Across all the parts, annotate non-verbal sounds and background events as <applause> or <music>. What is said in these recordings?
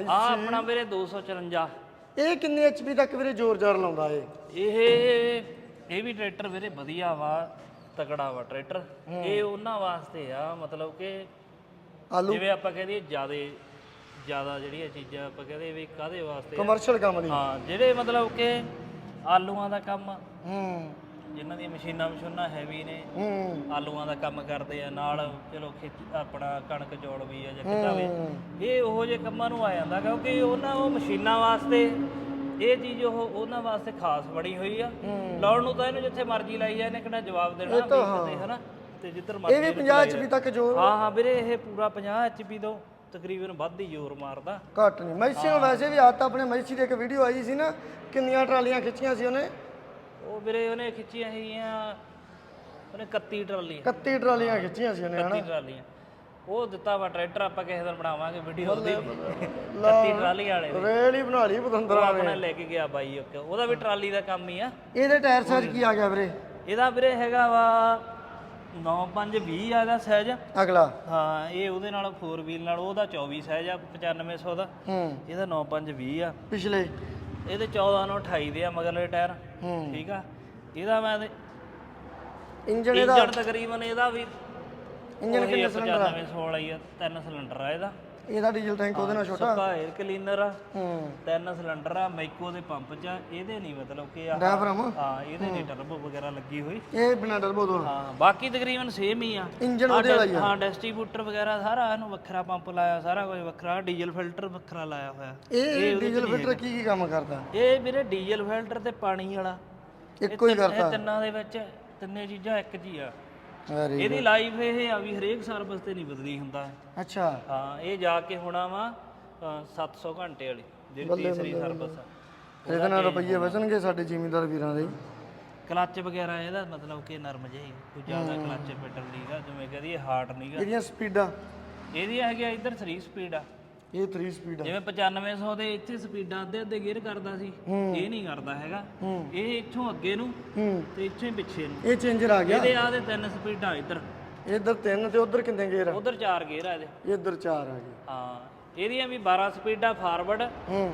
ਆ ਆਪਣਾ ਵੀਰੇ 254 ਇਹ ਕਿੰਨੇ ਐਚਪੀ ਤੱਕ ਵੀਰੇ ਜ਼ੋਰ ਜ਼ਾਰ ਲਾਉਂਦਾ ਏ ਇਹ ਇਹ ਵੀ ਟਰੈਕਟਰ ਵੀਰੇ ਵਧੀਆ ਵਾ ਤਕੜਾ ਵਾ ਟਰੈਕਟਰ। ਇਹ ਉਹਨਾਂ ਵਾਸਤੇ ਆ ਮਤਲਬ ਕਿ ਆਲੂ? ਜਿਵੇਂ ਆਪਾਂ ਕਹਦੇ ਜਿਆਦੇ ਜ਼ਿਆਦਾ ਜਿਹੜੀਆਂ ਚੀਜ਼ਾਂ ਆਪਾਂ ਕਹਦੇ ਵੀ ਕਾਦੇ ਵਾਸਤੇ? ਕਮਰਸ਼ੀਅਲ ਕੰਮ ਨਹੀਂ ਹਾਂ ਜਿਹੜੇ ਮਤਲਬ ਕਿ ਆਲੂਆਂ ਦਾ ਕੰਮ ਹੂੰ। ਜਿਨ੍ਹਾਂ ਦੀਆਂ ਮਸ਼ੀਨਾਂ ਮਸ਼ੀਨਾਂ ਹੈਵੀ ਨੇ ਹੂੰ। ਆਲੂਆਂ ਦਾ ਕੰਮ ਕਰਦੇ ਆ ਨਾਲ ਚਲੋ ਖੇਤੀ ਆਪਣਾ ਕਣਕ ਜੋੜ ਵੀ ਆ ਜਾਂ ਕਿੱਦਾਂ ਵੀ ਇਹ ਉਹੋ ਜਿਹੇ ਕੰਮਾਂ ਨੂੰ ਆ ਜਾਂਦਾ ਕਿਉਂਕਿ ਉਹਨਾਂ ਉਹ ਮਸ਼ੀਨਾਂ ਵਾਸਤੇ ਇਹ ਚੀਜ਼ ਉਹ ਉਹਨਾਂ ਵਾਸਤੇ ਖਾਸ ਬਣੀ ਹੋਈ ਆ। ਲਾਉਣ ਨੂੰ ਤਾਂ ਇਹਨੂੰ ਜਿੱਥੇ ਮਰਜ਼ੀ ਲਾਈ ਜਾਏ ਇਹਨੇ ਕਿਹੜਾ ਜਵਾਬ ਦੇਣਾ ਵੀ ਕਿਤੇ ਹਨਾ? ਤੇ ਜਿੱਧਰ ਮਰਜ਼ੀ ਇਹ ਵੀ 50 ਐਚਪੀ ਤੱਕ ਜ਼ੋਰ। ਹਾਂ ਹਾਂ ਵੀਰੇ ਇਹ ਪੂਰਾ 50 ਐਚਪੀ ਤੋਂ ਤਕਰੀਬਨ ਵੱਧ ਹੀ ਜ਼ੋਰ ਮਾਰਦਾ। ਘੱਟ ਨਹੀਂ। ਮੈਸੀ ਨੂੰ ਵੈਸੇ ਵੀ ਆਦਤ ਆਪਣੇ ਮੈਸੀ ਦੀ ਇੱਕ ਵੀਡੀਓ ਆਈ ਸੀ ਨਾ ਕਿੰਨੀਆਂ ਟਰਾਲੀਆਂ ਖਿੱਚੀਆਂ ਸੀ ਉਹਨੇ। ਉਹ ਵੀਰੇ ਉਹਨੇ ਖਿੱਚੀਆਂ ਹੈਗੀਆਂ ਉਹਨੇ 31 ਟਰਾਲੀਆਂ। 31 ਟਰਾਲੀਆਂ ਖਿੱਚੀਆਂ ਸੀ ਉਹਨੇ ਹਨਾ? 31 ਟਰਾਲੀਆਂ। ਉਹ ਦਿੱਤਾ ਵਾ ਟਰੈਕਟਰ ਆਪਾਂ ਕਿਸੇ ਦਿਨ ਬਣਾਵਾਂਗੇ ਵੀਡੀਓ ਉਹਦੀ। 31 ਟਰਾਲੀ ਵਾਲੇ ਦੀ। ਰੇਲ ਹੀ ਬਣਾ ਲਈ ਉਹ ਪਤੰਦਰਾ ਆਪਣਾ ਲੈ ਕੇ ਗਿਆ ਬਾਈ ਇੱਕ ਉਹਦਾ ਵੀ ਟਰਾਲੀ ਦਾ ਕੰਮ ਹੀ ਆ। ਇਹਦੇ ਟਾਇਰ ਸਾਈਜ਼ ਕੀ ਆ ਗਿਆ ਵੀਰੇ? ਇਹਦਾ ਵੀਰੇ ਹੈਗਾ ਵਾ 9520 ਆ ਇਹਦਾ ਸਾਈਜ਼। ਅਗਲਾ। ਹਾਂ ਇਹ ਉਹਦੇ ਨਾਲ 4 ਵੀਲ ਨਾਲ ਉਹਦਾ 24 ਸਾਈਜ਼ ਆ 9500 ਦਾ। ਹੂੰ। ਇਹਦਾ 9520 ਆ। ਪਿਛਲੇ। ਇਹਦੇ 14 ਨੂੰ 28 ਦੇ ਆ ਮਗਰਲੇ ਟਾਇਰ ਹੂੰ। ਠੀਕ ਆ? ਇਹਦਾ ਮੈਂ ਤੇ ਇੰਜਨ ਇਹਦਾ? ਇੰਜਣ ਤਕਰੀਬਨ ਇਹਦਾ ਵੀ ਇੰਜਨ ਕਿੰਨੇ ਸਿਲੰਡਰ ਆ? 9516 ਹੀ ਆ ਤਿੰਨ ਸਿਲੰਡਰ ਆ ਇਹਦਾ। ਇਹਦਾ ਡੀਜ਼ਲ ਟੈਂਕ ਉਹਦੇ ਨਾਲ ਛੋਟਾ। ਸੁੱਕਾ 에ਅਰ ਕਲੀਨਰ ਆ ਹੂੰ। ਤਿੰਨ ਸਿਲੰਡਰ ਆ ਮਾਈਕੋ ਦੇ ਪੰਪ ਚ ਆ, ਇਹਦੇ ਨਹੀਂ ਮਤਲਬ ਕਿ ਆ ਡਾਇਫਰਮ ਹਾਂ ਇਹਦੇ ਨਹੀਂ ਟਰਬੋ ਵਗੈਰਾ ਲੱਗੀ ਹੋਈ। ਇਹ ਬਿਨਾ ਟਰਬੋ ਤੋਂ ਹਾਂ ਬਾਕੀ ਤਕਰੀਬਨ ਸੇਮ ਹੀ ਆ। ਇੰਜਨ ਉਹਦੇ ਵਾਲਾ ਹੀ ਡਿਸ- ਆ। ਹਾਂ ਡਿਸਟ੍ਰੀਬਿਊਟਰ ਵਗੈਰਾ ਸਾਰਾ ਇਹਨੂੰ ਵੱਖਰਾ ਪੰਪ ਲਾਇਆ ਸਾਰਾ ਕੁਝ ਵੱਖਰਾ ਡੀਜ਼ਲ ਫਿਲਟਰ ਵੱਖਰਾ ਲਾਇਆ ਹੋਇਆ। ਇਹ ਡੀਜ਼ਲ ਫਿਲਟਰ ਕੀ ਕੀ ਕੰਮ ਕਰਦਾ? ਇਹ ਵੀਰੇ ਡੀਜ਼ਲ ਫਿਲਟਰ ਤੇ ਪਾਣੀ ਵਾਲਾ। ਇੱਕੋ ਹੀ ਇਹ ਕਰਦਾ ਤਿੰਨਾਂ ਦੇ ਵਿੱਚ ਤਿੰਨੇ ਚੀਜ਼ਾਂ ਇੱਕ ਜੀ ਆ। ਅਰੇ ਇਹਦੀ ਲਾਈਫ ਇਹ ਆ ਵੀ ਹਰੇਕ ਸਰਵਿਸ ਤੇ ਨਹੀਂ ਬਦਲੀ ਹੁੰਦਾ। ਅੱਛਾ। ਹਾਂ ਇਹ ਜਾ ਕੇ ਹੋਣਾ ਵਾ ਅ, 700 ਘੰਟੇ ਵਾਲੀ ਜਿਹੜੀ ਤੀਸਰੀ ਸਰਵਿਸ ਆ। ਇਹਦੇ ਨਾਲ ਰੁਪਈਏ ਬਚਣਗੇ ਸਾਡੇ ਜ਼ਿਮੀਂਦਾਰ ਵੀਰਾਂ ਦੇ। ਕਲੱਚ ਵਗੈਰਾ ਇਹਦਾ ਮਤਲਬ ਕਿ ਨਰਮ ਜਿਹਾ ਹੀ ਕੋਈ ਜ਼ਿਆਦਾ ਕਲੱਚ ਪੈਟਰ ਨਹੀਂਗਾ ਜਿਵੇਂ ਕਹਦੀ ਹਾਰਡ ਨਹੀਂਗਾ ਇਹਦੀਆਂ ਸਪੀਡਾਂ? ਇਹਦੀ ਹੈਗੀ ਆ ਇੱਧਰ 3 ਸਪੀਡ ਆ। ਇਹ 3 ਸਪੀਡ ਆ। ਜਿਵੇਂ 9500 ਦੇ ਇੱਥੇ ਸਪੀਡਾਂ ਅੱਧੇ ਅੱਧੇ ਗੇਅਰ ਕਰਦਾ ਸੀ। ਇਹ ਨਹੀਂ ਕਰਦਾ ਹੈਗਾ। ਇਹ ਇੱਥੋਂ ਅੱਗੇ ਨੂੰ ਹੂੰ। ਤੇ ਇੱਥੋਂ ਹੀ ਪਿੱਛੇ ਨੂੰ। ਇਹ ਚੇਂਜਰ ਆ ਗਿਆ। ਇਹਦੇ ਆ ਦੇ ਤਿੰਨ ਸਪੀਡਾਂ ਇੱਧਰ। ਇੱਧਰ ਤਿੰਨ ਤੇ ਉਧਰ ਕਿੰਨੇ ਗੇਅਰ ਆ? ਉਧਰ ਚਾਰ ਗੇਅਰ ਆ ਇਹਦੇ। ਇੱਧਰ ਚਾਰ ਆ ਗਏ। ਹਾਂ ਇਹਦੀਆਂ ਵੀ 12 ਸਪੀਡਾਂ ਫਾਰਵਰਡ ਹੂੰ।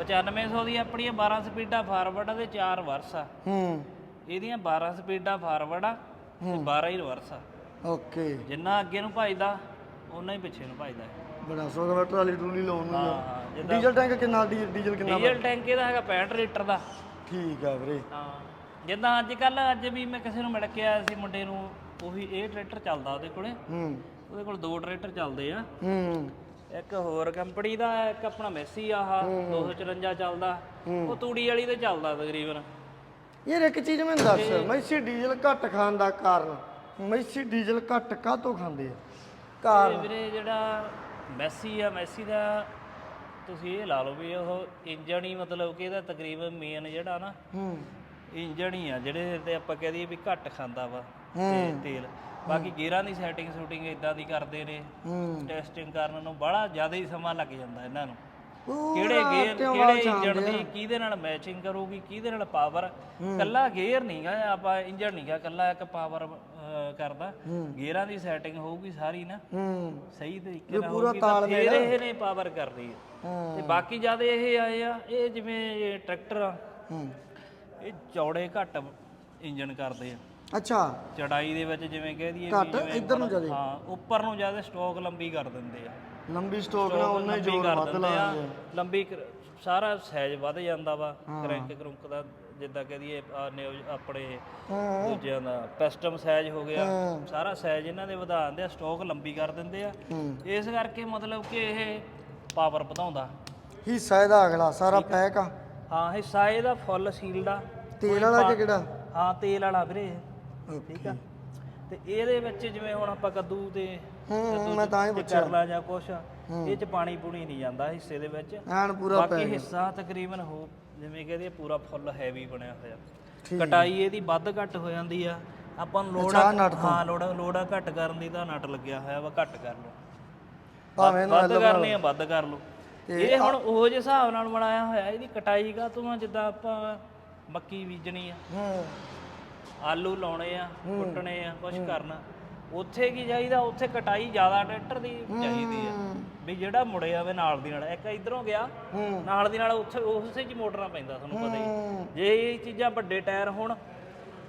9500 ਦੀ ਆਪਣੀਆਂ 12 ਸਪੀਡਾਂ ਫਾਰਵਰਡ ਤੇ 4 ਵਰਸ ਆ। ਹੂੰ। ਇਹਦੀਆਂ 12 ਸਪੀਡਾਂ ਫਾਰਵਰਡ ਆ ਤੇ 12 ਹੀ ਰਿਵਰਸ ਆ। ਓਕੇ। ਜਿੰਨਾ ਅੱਗੇ ਨੂੰ ਭਜਦਾ ਓਨਾ ਹੀ ਪਿੱਛੇ ਨੂੰ ਭਜਦਾ। ਹੈ ਬੜਾ ਸੋਹਣਾ ਟਰਾਲੀ ਟਰੂਲੀ ਲਾਉਣ ਨੂੰ ਹਾਂ ਜਿੱਦਾਂ ਡੀਜ਼ਲ ਟੈਂਕ ਕਿੰਨਾ ਡੀ- ਡੀਜ਼ਲ ਕਿੰਨਾ ਡੀਜ਼ਲ ਟੈਂਕ ਇਹਦਾ ਹੈਗਾ 65 ਲੀਟਰ ਦਾ। ਠੀਕ ਆ ਵੀਰੇ। ਹਾਂ ਜਿੱਦਾਂ ਅੱਜ ਕੱਲ ਅੱਜ ਵੀ ਮੈਂ ਕਿਸੇ ਨੂੰ ਮਿਲ ਕੇ ਆਇਆ ਸੀ ਮੁੰਡੇ ਨੂੰ ਉਹੀ ਇਹ ਟਰੈਕਟਰ ਚੱਲਦਾ ਉਹਦੇ ਕੋਲੇ। ਹੂੰ। ਉਹਦੇ ਕੋਲ ਦੋ ਟਰੈਕਟਰ ਚੱਲਦੇ ਆ। ਹੂੰ। ਇੱਕ ਹੋਰ ਕੰਪਨੀ ਦਾ ਇੱਕ ਆਪਣਾ ਮੈਸੀ ਆਹ 254 ਚੱਲਦਾ। ਉਹ ਤੂੜੀ ਵਾਲੀ ਤੇ ਚੱਲਦਾ ਤਕਰੀਬਨ। ਯਾਰ ਇੱਕ ਚੀਜ਼ ਮੈਨੂੰ ਦੱਸ ਮੈਸੀ ਡੀਜ਼ਲ ਘੱਟ ਖਾਣ ਦਾ ਕਾਰਨ ਮੈਸੀ ਡੀਜ਼ਲ ਘੱਟ ਕਾਹਤੋਂ ਖਾਂਦੇ ਆ? ਤੇ ਕਾਰਨ ਵੀਰੇ ਜਿਹੜਾ ਮੈਸੀ ਆ ਮੈਸੀ ਦਾ ਤੁਸੀਂ ਇਹ ਲਾ ਲਓ ਵੀ ਉਹ ਇੰਜਣ ਹੀ ਮਤਲਬ ਕਿ ਇਹਦਾ ਤਕਰੀਬਨ ਮੇਨ ਜਿਹੜਾ ਨਾ ਹੂੰ। ਇੰਜਣ ਹੀ ਆ ਜਿਹੜੇ ਤੇ ਆਪਾਂ ਕਹਿ ਦਈਏ ਵੀ ਘੱਟ ਖਾਂਦਾ ਵਾ ਤੇ ਤੇਲ। ਬਾਕੀ ਗੇਅਰਾਂ ਦੀ ਸੈਟਿੰਗ ਸ਼ੂਟਿੰਗ ਇਦਾਂ ਦੀ ਕਰਦੇ ਨੇ। ਹੂੰ। ਟੈਸਟਿੰਗ ਕਰਨ ਨੂੰ ਬੜਾ ਜ਼ਿਆਦਾ ਹੀ ਸਮਾਂ ਲੱਗ ਜਾਂਦਾ ਇਹਨਾਂ ਨੂੰ। ਕਿਹੜੇ ਗੇਅਰ ਕਿਹੜੇ ਇੰਜਣ ਦੀ ਕਿਹਦੇ ਨਾਲ ਮੈਚਿੰਗ ਕਰੂਗੀ ਕਿਹਦੇ ਨਾਲ ਪਾਵਰ ਕੱਲਾ ਗੇਅਰ ਨਹੀਂਗਾ ਆਪਾਂ ਇੰਜਣ ਨਹੀਂਗਾ ਕੱਲਾ ਇੱਕ ਪਾਵਰ ਕਰਦਾ। ਗੇਅਰਾਂ ਦੀ ਸੈਟਿੰਗ ਹੋਊਗੀ ਸਾਰੀ ਨਾ। ਹੂੰ। ਸਹੀ ਤਰੀਕੇ ਨਾਲ ਹੋਊਗੀ ਤਾਂ ਫਿਰ ਇਹ ਨੇ ਪਾਵਰ ਕਰਦੀ ਹੈ। ਹੂੰ। ਤੇ ਬਾਕੀ ਜਦ ਇਹ ਆਏ ਆ ਇਹ ਜਿਵੇਂ ਟਰੈਕਟਰ ਆ ਹੂੰ। ਇਹ ਚੌੜੇ ਘੱਟ ਇੰਜਨ ਕਰਦੇ ਆ। ਅੱਛਾ। ਚੜਾਈ ਦੇ ਵਿੱਚ ਜਿਵੇਂ ਕਹਿ ਦਈਏ ਘੱਟ ਇੱਧਰ ਨੂੰ ਜਾਦੇ ਹਾਂ ਉੱਪਰ ਨੂੰ ਜ਼ਿਆਦਾ ਸਟੋਕ ਲੰਬੀ ਕਰ ਦਿੰਦੇ ਆ। ਲੰਬੀ ਸਟੋਕ ਨਾਲ ਉਹਨਾਂ ਹੀ ਲੰਬੀ ਜ਼ੋਰ ਕਰ ਵੱਧ ਦਿੰਦੇ ਲਾਉਂਦੇ ਆ ਲੰਬੀ ਕਰ- ਸਾਰਾ ਸਾਈਜ਼ ਵੱਧ ਜਾਂਦਾ ਵਾ। ਕਰੰਕ ਕਰੁੰਕ ਦਾ ਜਿੱਦਾਂ ਕਹਿ ਦਈਏ ਆਪਣੇ ਦੂਜਿਆਂ ਦਾ ਕਸਟਮ ਸਾਈਜ਼ ਹੋ ਗਿਆ। ਸਾਰਾ ਸਾਈਜ਼ ਇਹਨਾਂ ਦੇ ਵਧਾ ਦਿੰਦੇ ਆ ਸਟੋਕ ਲੰਬੀ ਕਰ ਦਿੰਦੇ ਆ। ਇਸ ਕਰਕੇ ਮਤਲਬ ਕਿ ਇਹ ਪਾਵਰ ਵਧਾਉਂਦਾ। ਹਿੱਸਾ ਇਹਦਾ ਅਗਲਾ ਸਾਰਾ ਪੈਕ ਆ। ਹਾਂ ਹਿੱਸਾ ਇਹਦਾ ਫੁੱਲ ਸੀਲਡ ਆ। ਤੇਲ ਵਾਲਾ ਕਿ ਕਿਹੜਾ? ਹਾਂ ਤੇਲ ਵਾਲਾ ਵੀਰੇ। ਠੀਕ ਆ। ਤੇ ਇਹਦੇ ਵਿੱਚ ਜਿਵੇਂ ਹੁਣ ਆਪਾਂ ਕੱਦੂ ਤੇ ਹੂੰ ਮੈਂ ਤਾਂ ਹੀ ਤੇ ਕਰ ਲਾ ਜਾਂ ਕੁਛ ਇਹ ਚ ਪਾਣੀ ਪੂਣੀ ਨਹੀਂ ਜਾਂਦਾ ਹਿੱਸੇ ਦੇ ਵਿੱਚ। ਐਨ ਪੂਰਾ ਬਾਕੀ ਹਿੱਸਾ ਤਕਰੀਬਨ ਹੋ ਜਿਵੇਂ ਕਹਦੇ ਪੂਰਾ ਫੁੱਲ ਹੈਵੀ ਬਣਿਆ ਹੋਇਆ। ਕਟਾਈ ਇਹਦੀ ਵੱਧ ਘੱਟ ਹੋ ਜਾਂਦੀ ਆ। ਆਪਾਂ ਨੂੰ ਲੋੜ ਹਾਂ ਲੋੜ ਲੋੜਾ ਘੱਟ ਕਰਨ ਦੀ ਤਾਂ ਨਟ ਲੱਗਿਆ ਹੋਇਆ ਵਾ ਘੱਟ ਕਰ ਲਓ। ਭਾਵੇਂ ਵੱਧ ਕਰਨੀ ਆ ਵੱਧ ਕਰ ਲਓ। ਇਹ ਹੁਣ ਉਹ ਜਿਹੇ ਹਿਸਾਬ ਨਾਲ ਬਣਾਇਆ ਹੋਇਆ ਇਹਦੀ ਕਟਾਈ ਕਾ ਤੂੰ ਜਿੱਦਾਂ ਆਪਾਂ ਮੱਕੀ ਬੀਜਣੀ ਆ। ਹੂੰ। ਆਲੂ ਲਾਉਣੇ ਆ ਕੁੱਟਣੇ ਆ ਕੁਝ ਕਰਨਾ। ਉੱਥੇ ਕੀ ਚਾਹੀਦਾ? ਉੱਥੇ ਕਟਾਈ ਜ਼ਿਆਦਾ ਟਰੈਕਟਰ ਦੀ ਚਾਹੀਦੀ ਆ ਵੀ ਜਿਹੜਾ ਮੁੜੇ ਆਵੇ ਨਾਲ ਦੀ ਨਾਲ। ਇੱਕ ਇਧਰੋਂ ਗਿਆ ਹੂੰ। ਨਾਲ ਦੀ ਨਾਲ ਉੱਥੇ ਉਸੇ 'ਚ ਹੀ ਮੋੜਨਾ ਪੈਂਦਾ ਤੁਹਾਨੂੰ ਪਤਾ ਹੀ। ਹੂੰ। ਜੇ ਇਹ ਚੀਜ਼ਾਂ ਵੱਡੇ ਟਾਇਰ ਹੋਣ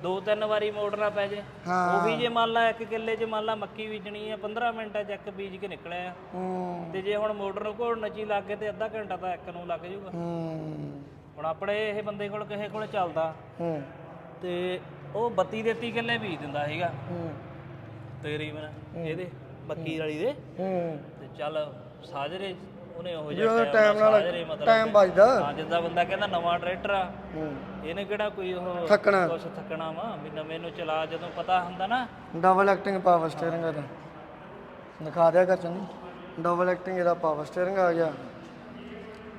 ਦੋ ਤਿੰਨ ਵਾਰੀ ਮੋੜਨਾ ਪੈ ਜੇ ਹਾਂ। ਉਹੀ ਜੇ ਮੰਨ ਲਾ ਇੱਕ ਕਿੱਲੇ 'ਚ ਮੰਨ ਲਾ ਮੱਕੀ ਬੀਜਣੀ ਆ 15 ਮਿੰਟਾਂ 'ਚ ਇੱਕ ਬੀਜ ਕੇ ਨਿਕਲਿਆ ਹੂੰ। ਤੇ ਜੇ ਹੁਣ ਮੋਟਰ ਨੂੰ ਘੋੜਨ 'ਚ ਹੀ ਲੱਗ ਗਏ ਤੇ ਅੱਧਾ ਘੰਟਾ ਤਾਂ ਇੱਕ ਨੂੰ ਲੱਗ ਜਾਊਗਾ। ਹੂੰ। ਹੁਣ ਆਪਣੇ ਇਹ ਬੰਦੇ ਕੋਲ ਕਿਸੇ ਕੋਲ ਚੱਲਦਾ। ਹੂੰ। ਤੇ ਉਹ 32 ਦੇ 30 ਕਿੱਲੇ ਬੀਜ ਦਿੰਦਾ ਸੀਗਾ। ਹੂੰ। ਤਕਰੀਬਨ ਇਹਦੇ ਬੱਕੀ ਵਾਲੀ ਦੇ। ਹੂੰ। ਤੇ ਚੱਲ ਸਾਜਰੇ ਉਹਨੇ ਉਹ ਜਿਹਾ ਉਹਦਾ ਟਾਈਮ ਟਾਈਮ ਨਾਲ ਬਚਦਾ ਹਾਂ ਜਿੱਦਾਂ ਬੰਦਾ ਕਹਿੰਦਾ ਨਵਾਂ ਟਰੈਕਟਰ ਆ ਹੂੰ। ਇਹਨੇ ਕਿਹੜਾ ਕੋਈ ਉਹ ਥੱਕਣਾ। ਕੁਛ ਥੱਕਣਾ ਵਾ ਵੀ ਨਵੇਂ ਨੂੰ ਚਲਾ ਜਦੋਂ ਪਤਾ ਹੁੰਦਾ ਨਾ। ਡਬਲ ਐਕਟਿੰਗ ਪਾਵਰ ਸਟੀਅਰਿੰਗ ਦਾ ਦਿਖਾ ਦਿਆ ਕਰ ਚੰਨੀ। ਡਬਲ ਐਕਟਿੰਗ ਇਹਦਾ ਪਾਵਰ ਸਟੀਅਰਿੰਗ ਆ ਗਿਆ।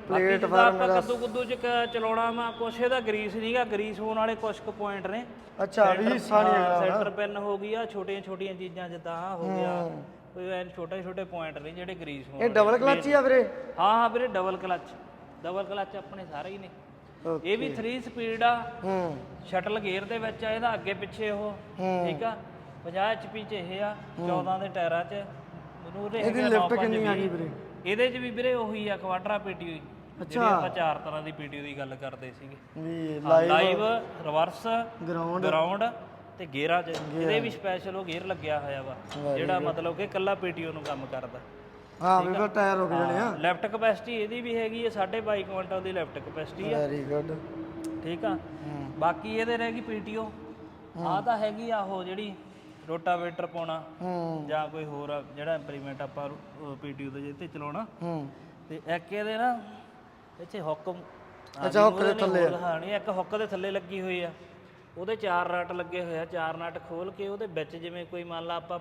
ਬਾਕੀ ਪਲੇਟ ਜਿੱਦਾਂ ਆਪਾਂ ਕੱਦੂ ਕੁੱਦੂ ਚ ਕ- ਚਲਾਉਣਾ ਵਾ ਕੁਛ ਇਹਦਾ ਗਰੀਸ ਨਹੀਂਗਾ ਗਰੀਸ ਹੋਣ ਵਾਲੇ ਕੁਛ ਕੁ ਪੁਆਇੰਟ ਨੇ। ਅੱਛਾ ਵੀ ਹਿੱਸਾ ਨਹੀਂ ਹੈਗਾ ਸੈਂਟਰ ਪਿੰਨ ਹੋ ਗਈ ਆ ਛੋਟੀਆਂ ਛੋਟੀਆਂ ਚੀਜ਼ਾਂ ਜਿੱਦਾਂ ਆਹ ਹੋ ਗਿਆ। ਕੋਈ ਐਨ ਛੋਟੇ ਛੋਟੇ ਪੁਆਇੰਟ ਨੇ ਜਿਹੜੇ ਗਰੀਸ ਹੋਣ ਇਹ ਡਬਲ ਕਲਚ ਹੀ ਆ ਵੀਰੇ? ਹਾਂ ਹਾਂ ਵੀਰੇ ਡਬਲ ਕਲਚ ਡਬਲ ਕਲਚ ਆਪਣੇ ਸਾਰੇ ਹੀ ਨੇ। ਇਹ ਵੀ 3 ਸਪੀਡ ਆ। ਹੂੰ। ਸ਼ਟਲ ਗੇਅਰ ਦੇ ਵਿੱਚ ਆ ਇਹਦਾ ਅੱਗੇ ਪਿੱਛੇ ਉਹ। ਹੂੰ। ਠੀਕ ਆ? 50 ਐਚਪੀ ਚ ਇਹ ਆ 14 ਦੇ ਟਾਇਰਾਂ ਚ। ਮੈਨੂੰ ਉਹਦੇ ਇਹਦੀ ਲਿਫਟ 9.5 ਕਿੰਨੀ ਆ ਗਈ। ਵੀਰੇ? ਇਹਦੇ ਚ ਵੀ ਵੀਰੇ ਉਹੀ ਆ ਕੁਆਡਰਾ ਪੀਟੀਓ ਜਿਹੜੀ ਆਪਾਂ ਚਾਰ ਤਰ੍ਹਾਂ ਦੀ ਪੀਟੀਓ ਦੀ ਗੱਲ ਕਰਦੇ ਸੀਗੇ। ਵੀ ਲਾਈਵ ਰਿਵਰਸ ਗਰਾਊਂਡ ਗਰਾਊਂਡ ਤੇ ਗੇਅਰਾਂ ਚ ਇਹਦੇ ਵੀ ਸਪੈਸ਼ਲ ਉਹ ਗੇਅਰ ਲੱਗਿਆ ਹੋਇਆ ਵਾ ਜਿਹੜਾ ਮਤਲਬ ਕਿ ਕੱਲਾ ਪੀਟੀਓ ਨੂੰ ਕੰਮ ਕਰਦਾ। ਹਾਂ ਵੀ ਫਿਰ ਟਾਇਰ ਰੁਕ ਜਾਣੇ ਆ। ਲੈਫਟ ਕਪੈਸਿਟੀ ਇਹਦੀ ਵੀ ਹੈਗੀ ਹੈ 22.5 ਕੁਇੰਟਲ ਦੀ ਲੈਫਟ ਕਪੈਸਿਟੀ ਆ। ਵੈਰੀ ਗੁੱਡ ਠੀਕ ਆ? ਬਾਕੀ ਇਹਦੇ ਰਹਿ ਗਈ ਪੀਟੀਓ। ਆ ਤਾਂ ਹੈਗੀ ਆ ਉਹ ਜਿਹੜੀ ਰੋਟਾਵੇਟਰ ਪਾਉਣਾ ਹੂੰ। ਜਾਂ ਕੋਈ ਹੋਰ ਜਿਹੜਾ ਇੰਪਲੀਮੈਂਟ ਆਪਾਂ ਪੀਟੀਓ ਦੇ ਜਿੱਤੇ ਚਲਾਉਣਾ। ਹੂੰ। ਤੇ ਇੱਕ ਇਹਦੇ ਨਾ ਇੱਥੇ ਹੁੱਕ ਅੱਛਾ, ਹੁੱਕ ਦੇ ਥੱਲੇ ਹਾਂ ਨਹੀਂ ਇੱਕ ਹੁੱਕ ਦੇ ਥੱਲੇ ਲੱਗੀ ਹੋਈ ਆ। ਉਹਦੇ ਚਾਰ ਨਟ ਲੱਗੇ ਹੋਏ ਆ। ਚਾਰ ਨਟ ਖੋਲ ਕੇ ਉਹਦੇ ਵਿੱਚ ਜਿਵੇਂ ਕੋਈ ਮੰਨ ਲਾ ਆਪਾਂ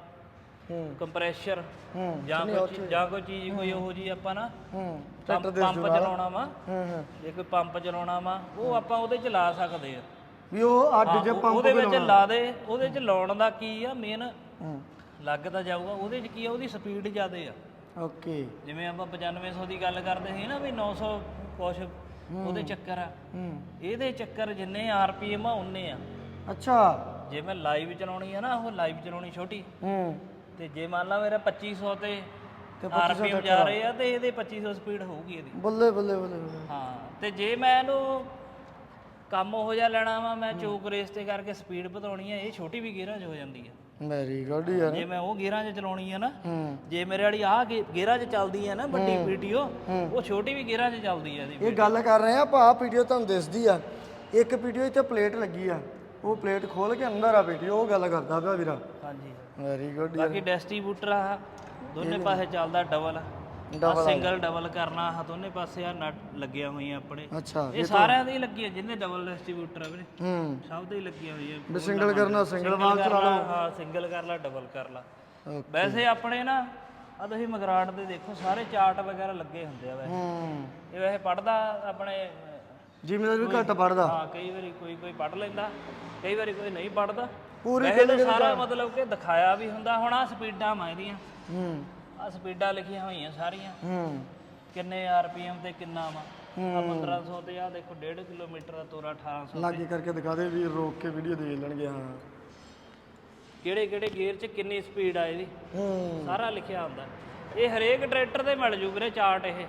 ਹੂੰ। ਕੰਪਰੈਸ਼ਰ ਹੂੰ ਜਾਂ ਕੋਈ ਚੀਜ਼- ਜਾਂ ਕੋਈ ਚੀਜ਼ ਕੋਈ ਉਹੋ ਜੀ ਆਪਾਂ ਨਾ ਹੂੰ ਪੰਪ ਪੰਪ ਚਲਾਉਣਾ ਵਾ। ਹੂੰ ਹੂੰ। ਜੇ ਕੋਈ ਪੰਪ ਚਲਾਉਣਾ ਵਾ ਉਹ ਆਪਾਂ ਉਹਦੇ ਚ ਲਾ ਸਕਦੇ ਆ। ਵੀ ਉਹ ਅੱਡ ਜੇ ਉਹ- ਪੰਪ ਉਹਦੇ ਵਿੱਚ ਲਾ ਦੇ। ਉਹਦੇ ਚ ਲਾਉਣ ਦਾ ਕੀ ਆ ਮੇਨ ਹੂੰ। ਲੱਗ ਤਾਂ ਜਾਊਗਾ। ਉਹਦੇ ਚ ਕੀ ਆ? ਉਹਦੀ ਸਪੀਡ ਜ਼ਿਆਦੇ ਆ। ਓਕੇ। ਜਿਵੇਂ ਆਪਾਂ 9500 ਦੀ ਗੱਲ ਕਰਦੇ ਸੀ ਨਾ ਵੀ 900 ਕੁਛ ਉਹਦੇ ਚੱਕਰ ਆ। ਹੂੰ। ਇਹਦੇ ਚੱਕਰ ਜਿੰਨੇ ਆਰਪੀਐਮ ਆ ਉਨੇ ਆ। ਅੱਛਾ। ਜੇ ਮੈਂ ਲਾਈਵ ਚਲਾਉਣੀ ਆ ਨਾ ਉਹ ਲਾਈਵ ਚਲਾਉਣੀ ਛੋਟੀ। ਹੂੰ। ਤੇ ਜੇ ਮੰਨ ਲਾ ਮੇਰਾ 2500 ਤੇ ਤੇ ਆਰਪੀਐਮ ਜਾ ਰਹੇ ਆ ਤੇ ਇਹਦੇ 2500 ਸਪੀਡ ਹੋਊਗੀ ਇਹਦੀ। ਬੱਲੇ ਬੱਲੇ ਬੱਲੇ ਬੱਲੇ। ਹਾਂ ਤੇ ਜੇ ਮੈਂ ਇਹਨੂੰ ਕੰਮ ਉਹ ਜਿਹਾ ਲੈਣਾ ਵਾ ਮੈਂ ਚੋਕ ਰੇਸ ਤੇ ਕਰਕੇ ਸਪੀਡ ਵਧਾਉਣੀ ਆ ਇਹ ਛੋਟੀ ਵੀ ਗੇਅਰਾਂ 'ਚ ਹੋ ਜਾਂਦੀ ਆ। ਵੈਰੀ ਗੁੱਡ ਯਾਰ ਜੇ ਮੈਂ ਉਹ ਗੇਅਰਾਂ 'ਚ ਚਲਾਉਣੀ ਆ ਨਾ ਹੂੰ। ਜੇ ਮੇਰੇ ਵਾਲੀ ਆਹ ਗੇ- ਗੇਅਰਾਂ 'ਚ ਚੱਲਦੀ ਆ ਨਾ ਵੱਡੀ ਪੀਟੀਓ ਉਹ ਛੋਟੀ ਵੀ ਗੇਅਰਾਂ 'ਚ ਚੱਲਦੀ ਆ ਇਹਦੀ ਇਹ ਗੱਲ ਕਰ ਰਹੇ ਆ ਭਾ ਵੀਡੀਓ ਤੁਹਾਨੂੰ ਦਿਸਦੀ ਆ। ਇੱਕ ਵੀਡੀਓ ਇੱਥੇ ਪਲੇਟ ਲੱਗੀ ਆ ਉਹ ਪਲੇਟ ਖੋਲ ਕੇ ਅੰਦਰ ਆ ਵੀਡੀਓ ਉਹ ਗੱਲ ਕਰਦਾ ਪਿਆ ਵੀਰਾ। ਹਾਂਜੀ। ਵੈਰੀ ਗੁੱਡ ਬਾਕੀ ਡਿਸਟ੍ਰੀਬਿਊਟਰ ਆ ਦੋਨੇ ਪਾਸੇ ਚੱਲਦਾ ਡਬਲ Double ਸਿੰਗਲ ਡਬਲ ਕਰਨਾ ਆ ਦੋਨੇ ਪਾਸੇ ਆ ਨਟ ਲੱਗੀਆਂ ਹੋਈਆਂ ਆਪਣੇ। ਅੱਛਾ ਇਹ ਸਾਰਿਆਂ ਦੀ ਲੱਗੀ ਆ ਜਿੰਨੇ ਡਬਲ ਡਿਸਟ੍ਰੀਬਿਊਟਰ ਆ ਵੀਰੇ। ਹੂੰ। ਸਭ ਦੇ ਹੀ ਲੱਗੀਆਂ ਹੋਈਆਂ। ਵੀ ਸਿੰਗਲ ਕਰਨਾ ਸਿੰਗਲ ਵਾਲ ਚਲਾ ਲਓ। ਹਾਂ ਸਿੰਗਲ ਕਰ ਲਾ ਡਬਲ ਕਰ ਲਾ। ਵੈਸੇ ਆਪਣੇ ਨਾ ਆ ਤੁਸੀਂ ਮਗਰਾਟ ਦੇ ਦੇਖੋ ਸਾਰੇ ਚਾਰਟ ਵਗੈਰਾ ਲੱਗੇ ਹੁੰਦੇ ਆ ਵੈਸੇ। ਹੂੰ। ਇਹ ਵੈਸੇ ਪੜਦਾ ਆਪਣੇ ਜਿਵੇਂ ਵੀ ਘੱਟ ਪੜਦਾ ਹਾਂ ਕਈ ਵਾਰੀ ਕੋਈ ਕੋਈ ਪੜ ਲੈਂਦਾ ਕਈ ਵਾਰੀ ਕੋਈ ਨਹੀਂ ਪੜਦਾ ਪੂਰੀ ਸਾਰਾ ਮਤਲਬ ਕਿ ਦਿਖਾਇਆ ਵੀ ਹੁੰਦਾ ਹੁਣ ਆ ਸਪੀਡਾਂ ਮਾ ਇਹਦੀਆਂ। ਹੂੰ। ਆ ਸਪੀਡਾਂ ਲਿਖੀਆਂ ਹੋਈਆਂ ਸਾਰੀਆਂ। ਹੂੰ। ਕਿੰਨੇ ਆਰਪੀਐਮ ਤੇ ਕਿੰਨਾ ਵਾ? ਆ 1500 ਤੇ ਆ ਦੇਖੋ 1.5 ਕਿਲੋਮੀਟਰ ਦਾ ਤੋਰਾ 1800 ਲਾਗੇ ਕਰਕੇ ਦਿਖਾ ਦੇ ਵੀ ਰੋਕ ਕੇ ਵੀਡੀਓ ਦੇਖ ਲੈਣਗੇ ਹਾਂ। ਕਿਹੜੇ ਕਿਹੜੇ ਗੇਅਰ 'ਚ ਕਿੰਨੀ ਸਪੀਡ ਆ ਇਹਦੀ? ਹੂੰ। ਸਾਰਾ ਲਿਖਿਆ ਹੁੰਦਾ। ਇਹ ਹਰੇਕ ਟਰੈਕਟਰ ਤੇ ਮਿਲ ਜੂ ਵੀਰੇ ਚਾਰਟ ਇਹ।